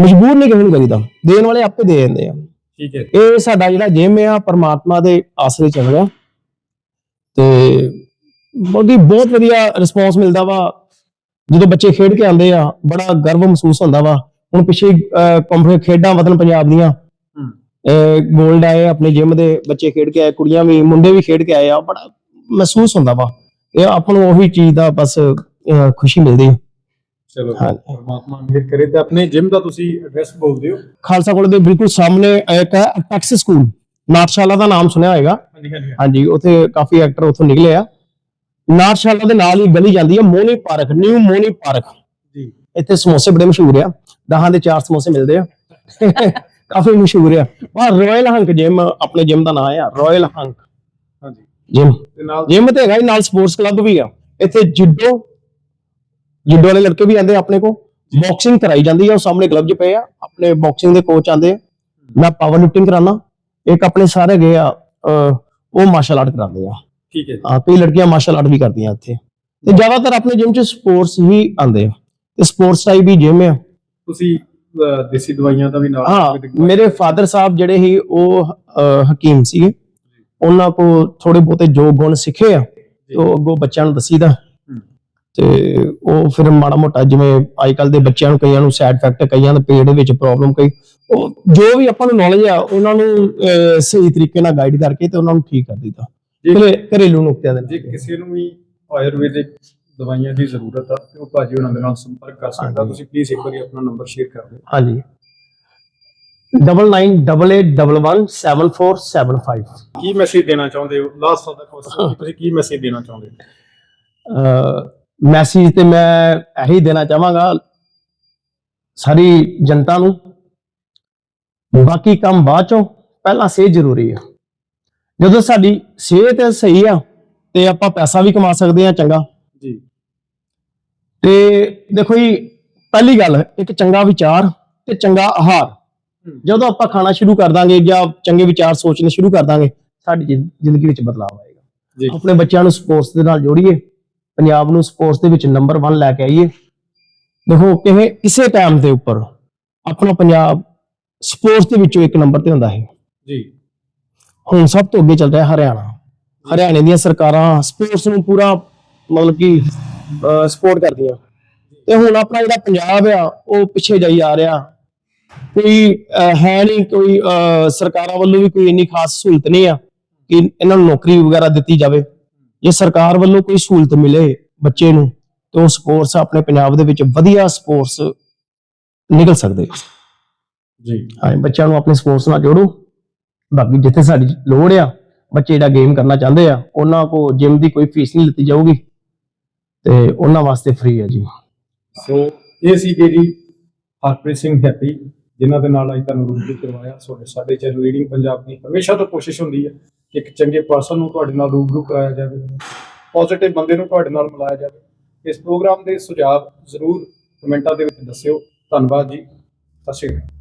ਮਜਬੂਰ ਨਹੀਂ ਕਿਸੇ ਨੂੰ ਕਰੀਦਾ। ਦੇਣ ਵਾਲੇ ਆਪੇ ਦੇ ਦਿੰਦੇ ਆ। ਠੀਕ ਹੈ। ਇਹ ਸਾਡਾ ਜਿਹੜਾ ਜਿਮ ਆ ਪਰਮਾਤਮਾ ਦੇ ਆਸਰੇ ਚੱਲ ਰਿਹਾ। ਤੇ ਬਾਕੀ ਬਹੁਤ ਵਧੀਆ ਰਿਸਪੌਂਸ ਮਿਲਦਾ ਵਾ। ਜਦੋਂ ਬੱਚੇ ਖੇਡ ਕੇ ਆਉਂਦੇ ਆ ਬੜਾ ਗਰਵ ਮਹਿਸੂਸ ਹੁੰਦਾ ਵਾ। ਹੁਣ ਪਿੱਛੇ ਕੰਪਨੀ ਖੇਡਾਂ ਵਤਨ ਪੰਜਾਬ ਦੀਆਂ। ਹੂੰ। ਗੋਲਡ ਆਏ ਆਪਣੇ ਜਿਮ ਦੇ ਬੱਚੇ ਖੇਡ ਕੇ ਆਏ ਕੁੜੀਆਂ ਵੀ ਮੁੰਡੇ ਵੀ ਖੇਡ ਕੇ ਆਏ ਆ ਬੜਾ ਮਹਿਸੂਸ ਹੁੰਦਾ ਵਾ। ਇਹ ਆਪਾਂ ਨੂੰ ਉਹੀ ਚੀਜ਼ ਦਾ ਬਸ ਖੁਸ਼ੀ ਮਿਲਦੀ ਹੈ ਚਲੋ ਹਾਂ। ਪਰਮਾਤਮਾ ਮਿਹਰ ਕਰੇ ਤੇ ਆਪਣੇ ਜਿਮ ਦਾ ਤੁਸੀਂ ਐਡਰੈਸ ਬੋਲ ਦਿਓ। ਖਾਲਸਾ ਕਾਲਜ ਦੇ ਬਿਲਕੁਲ ਸਾਹਮਣੇ ਇੱਕ ਹੈ ਟੈਕਸ ਸਕੂਲ ਨਾਟਸ਼ਾਲਾ ਦਾ ਨਾਮ ਸੁਣਿਆ ਹੋਏਗਾ। ਹਾਂਜੀ ਹਾਂਜੀ। ਹਾਂਜੀ ਉੱਥੇ ਕਾਫੀ ਐਕਟਰ ਉੱਥੋਂ ਨਿਕਲੇ ਆ। ਨਾਟਸ਼ਾਲਾ ਦੇ ਨਾਲ ਹੀ ਗਲੀ ਜਾਂਦੀ ਹੈ Moni park new Moni park. ਜੀ। ਇੱਥੇ ਸਮੋਸੇ ਬੜੇ ਮਸ਼ਹੂਰ ਆ। ਦਹਾਂ ਦੇ ਚਾਰ ਸਮੋਸੇ ਮਿਲਦੇ ਆ। ਕਾਫੀ ਮਸ਼ਹੂਰ ਆ। ਆ ਰਾਇਲ ਹੰਕ ਜਿਮ ਆਪਣੇ ਜਿਮ ਦਾ ਨਾਮ ਆ। ਰਾਇਲ ਹੰਕ ਹਾਂਜੀ। ਜਿਮ ਜਿਮ ਤੇ ਹੈਗਾ ਨਾਲ ਸਪੋਰਟਸ ਕਲੱਬ ਵੀ ਆ। ਇੱਥੇ ਜਿੱਡੋ ਜਿੱਡੋ ਵਾਲੇ ਲੜਕੇ ਵੀ ਆਂਦੇ ਆਪਣੇ ਕੋ ਬਾਕਸਿੰਗ ਕਰਾਈ ਜਾਂਦੀ ਆ ਉਹ ਸਾਹਮਣੇ ਕਲੱਬ 'ਚ ਪਏ ਆ। ਆਪਣੇ ਬਾਕਸਿੰਗ ਦੇ ਕੋਚ ਆਂਦੇ ਆ। ਮੈਂ ਪਾਵਰ ਲਿਫਟਿੰਗ ਕਰਾਨਾ। ਇੱਕ ਆਪਣੇ ਸਾਰੇ ਗਏ ਆ ਉਹ ਮਾਰਸ਼ਲ ਆਰਟ ਕਰਾਉਂਦੇ ਆ। ਠੀਕ ਹੈ ਹਾਂ ਕਈ ਲੜਕੀਆਂ ਮਾਰਸ਼ਲ ਆਰਟ ਵੀ ਕਰਦੀਆਂ ਇੱਥੇ। ਤੇ ਜ਼ਿਆਦਾਤਰ ਆਪਣੇ ਜਿਮ 'ਚ ਸਪੋਰਟਸ ਹੀ ਆਂਦੇ ਆ। ਤੇ ਸਪੋਰਟਸ ਟਾਈਪ ਹੀ ਜਿਮ ਆ। ਤੁਸੀਂ ਅਹ, ਦੇਸੀ ਦਵਾਈਆਂ ਦਾ ਵੀ ਨਾਲ ਹਾਂ ਮੇਰੇ ਫਾਦਰ ਸਾਹਿਬ ਜਿਹੜੇ ਹੀ ਉਹ ਅਹ, ਹਕੀਮ ਸੀਗੇ। ਉਹਨਾਂ ਕੋ ਥੋੜੇ ਬਹੁਤੇ ਜੋ ਗੁਣ ਸਿੱਖੇ ਆ ਤੇ ਉਹ ਅੱਗੋਂ ਬੱਚਿਆਂ ਨੂੰ ਦਸੀਦਾ। ਤੇ ਉਹ ਫਿਰ ਮਾੜਾ ਮੋਟਾ ਜਿਵੇਂ ਅੱਜ ਕੱਲ ਦੇ ਬੱਚਿਆਂ ਨੂੰ ਕਈਆਂ ਨੂੰ ਸਾਈਡ ਇਫੈਕਟ ਕਈਆਂ ਦੇ ਪੇਟ ਦੇ ਵਿੱਚ ਪ੍ਰੋਬਲਮ ਕਈ ਉਹ ਜੋ ਵੀ ਆਪਾਂ ਨੂੰ ਨੌਲੇਜ ਆ ਉਹਨਾਂ ਨੂੰ ਅਹ, ਸਹੀ ਤਰੀਕੇ ਨਾਲ ਗਾਈਡ ਕਰਕੇ ਤੇ ਉਹਨਾਂ ਨੂੰ ਠੀਕ ਕਰ ਦਿੱਤਾ। ਘਰੇ- ਘਰੇਲੂ ਨੁਕਤਿਆਂ ਦੇ ਨਾਲ ਜੇ ਕਿਸੇ ਨੂੰ ਵੀ ਆਯੁਰਵੈਦਿਕ ਦਵਾਈਆਂ ਦੀ ਜ਼ਰੂਰਤ ਆ ਤੇ ਉਹ ਭਾਜੀ ਉਹਨਾਂ ਦੇ ਨਾਲ ਸੰਪਰਕ ਕਰ ਸਕਦਾ ਹਾਂਜੀ। ਤੁਸੀਂ ਪਲੀਜ਼ ਇੱਕ ਵਾਰੀ ਆਪਣਾ ਨੰਬਰ ਸ਼ੇਅਰ ਕਰ ਦਿਓ। ਹਾਂਜੀ। 9988117475 ਕੀ ਮੈਸੇਜ ਦੇਣਾ ਚਾਹੁੰਦੇ ਹੋ? ਲਾਸਟ ਦਾ ਕੁਐਸਚਨ ਤੁਸੀਂ ਕੀ ਮੈਸੇਜ ਦੇਣਾ ਚਾਹੁੰਦੇ ਹੋ? ਮੈਸੇਜ ਤੇ ਮੈਂ ਇਹੀ ਦੇਣਾ ਚਾਹਾਂਗਾ ਸਾਰੀ ਜਨਤਾ ਨੂੰ। ਬਾਕੀ ਕੰਮ ਬਾਅਦ ਚੋਂ ਪਹਿਲਾਂ ਸਿਹਤ ਜ਼ਰੂਰੀ ਆ। ਜਦੋਂ ਸਾਡੀ ਸਿਹਤ ਸਹੀ ਆ ਤੇ ਆਪਾਂ ਪੈਸਾ ਵੀ ਕਮਾ ਸਕਦੇ ਆ ਚੰਗਾ। ਜੀ। ਤੇ ਦੇਖੋ ਜੀ ਪਹਿਲੀ ਗੱਲ ਇੱਕ ਚੰਗਾ ਵਿਚਾਰ ਤੇ ਚੰਗਾ ਆਹਾਰ। ਜਦੋਂ ਆਪਾਂ ਖਾਣਾ ਸ਼ੁਰੂ ਕਰ ਦਾਂਗੇ ਜਾਂ ਚੰਗੇ ਵਿਚਾਰ ਸੋਚਣੇ ਸ਼ੁਰੂ ਕਰ ਦਾਂਗੇ ਸਾਡੀ ਜ਼ਿੰਦਗੀ ਵਿੱਚ ਬਦਲਾਅ ਆਏਗਾ। ਆਪਣੇ ਬੱਚਿਆਂ ਨੂੰ ਸਪੋਰਟਸ ਦੇ ਨਾਲ ਜੋੜੀਏ ਪੰਜਾਬ ਨੂੰ ਸਪੋਰਟਸ ਦੇ ਵਿੱਚ ਨੰਬਰ 1 ਲੈ ਕੇ ਆਈਏ। ਦੇਖੋ ਕਿਵੇਂ ਕਿਸੇ ਟਾਈਮ ਦੇ ਉੱਪਰ ਆਪਣਾ ਪੰਜਾਬ ਸਪੋਰਟਸ ਦੇ ਵਿੱਚੋਂ ਇੱਕ ਨੰਬਰ ਤੇ ਹੁੰਦਾ ਹੈ। ਜੀ। ਹੁਣ ਸਭ ਤੋਂ ਅੱਗੇ ਚੱਲ ਰਿਹਾ ਹਰਿਆਣਾ। ਹਰਿਆਣੇ ਦੀਆਂ ਸਰਕਾਰਾਂ ਸਪੋਰਟਸ ਨੂੰ ਪੂਰਾ ਮਤਲਬ ਕਿ ਸਪੋਰਟ ਕਰਦੀਆਂ। ਤੇ ਹੁਣ ਆਪਣਾ ਜਿਹੜਾ ਪੰਜਾਬ ਆ ਉਹ ਪਿੱਛੇ ਜਾਈ ਆ ਰਿਹਾ। ਕੋਈ ਹੈ ਨਹੀਂ ਕੋਈ ਸਰਕਾਰਾਂ ਵੱਲੋਂ ਵੀ ਕੋਈ ਇੰਨੀ ਖਾਸ ਸਹੂਲਤ ਨਹੀਂ ਆ ਕਿ ਇਹਨਾਂ ਨੂੰ ਨੌਕਰੀ ਵਗੈਰਾ ਦਿੱਤੀ ਜਾਵੇ। ਜੇ ਸਰਕਾਰ ਵੱਲੋਂ ਕੋਈ ਸਹੂਲਤ ਮਿਲੇ ਬੱਚੇ ਨੂੰ ਤੇ ਉਹ ਸਪੋਰਟਸ ਆਪਣੇ ਪੰਜਾਬ ਦੇ ਵਿੱਚ ਵਧੀਆ ਸਪੋਰਟਸ ਨਿਕਲ ਸਕਦੇ। ਜੀ। ਹਾਂ ਬੱਚਿਆਂ ਨੂੰ ਆਪਣੇ ਸਪੋਰਟਸ ਨਾਲ ਜੋੜੋ। ਬਾਕੀ ਜਿੱਥੇ ਸਾਡੀ ਲੋੜ ਆ, ਬੱਚੇ ਜਿਹੜਾ ਗੇਮ ਕਰਨਾ ਚਾਹੁੰਦੇ ਆ, ਉਹਨਾਂ ਕੋ ਜਿਮ ਦੀ ਕੋਈ ਫੀਸ ਨਹੀਂ ਲਿੱਤੀ ਜਾਊਗੀ ਤੇ ਉਹਨਾਂ ਵਾਸਤੇ ਫ੍ਰੀ ਹੈ ਜੀ। ਸੋ ਇਹ ਸੀਗੇ ਜੀ ਹਰਪ੍ਰੀਤ ਸਿੰਘ ਹੈਪੀ, ਜਿਨ੍ਹਾਂ ਦੇ ਨਾਲ ਅੱਜ ਤੁਹਾਨੂੰ ਰੂਬਰੂ ਕਰਵਾਇਆ ਸੋ ਸਾਡੇ ਚੈਨਲ ਰੀਡਿੰਗ ਪੰਜਾਬ ਦੀ। ਹਮੇਸ਼ਾ ਤੋਂ ਕੋਸ਼ਿਸ਼ ਹੁੰਦੀ ਹੈ ਕਿ ਇੱਕ ਚੰਗੇ ਪਰਸਨ ਨੂੰ ਤੁਹਾਡੇ ਨਾਲ ਰੂਬਰੂ ਕਰਾਇਆ ਜਾਵੇ ਪੋਜ਼ਿਟਿਵ ਬੰਦੇ ਨੂੰ ਤੁਹਾਡੇ ਨਾਲ ਮਿਲਾਇਆ ਜਾਵੇ। ਇਸ ਪ੍ਰੋਗਰਾਮ ਦੇ ਸੁਝਾਅ ਜ਼ਰੂਰ ਕਮੈਂਟਾਂ ਦੇ ਵਿੱਚ ਦੱਸਿਓ। ਧੰਨਵਾਦ ਜੀ। ਸਤਿ ਸ਼੍ਰੀ ਅਕਾਲ।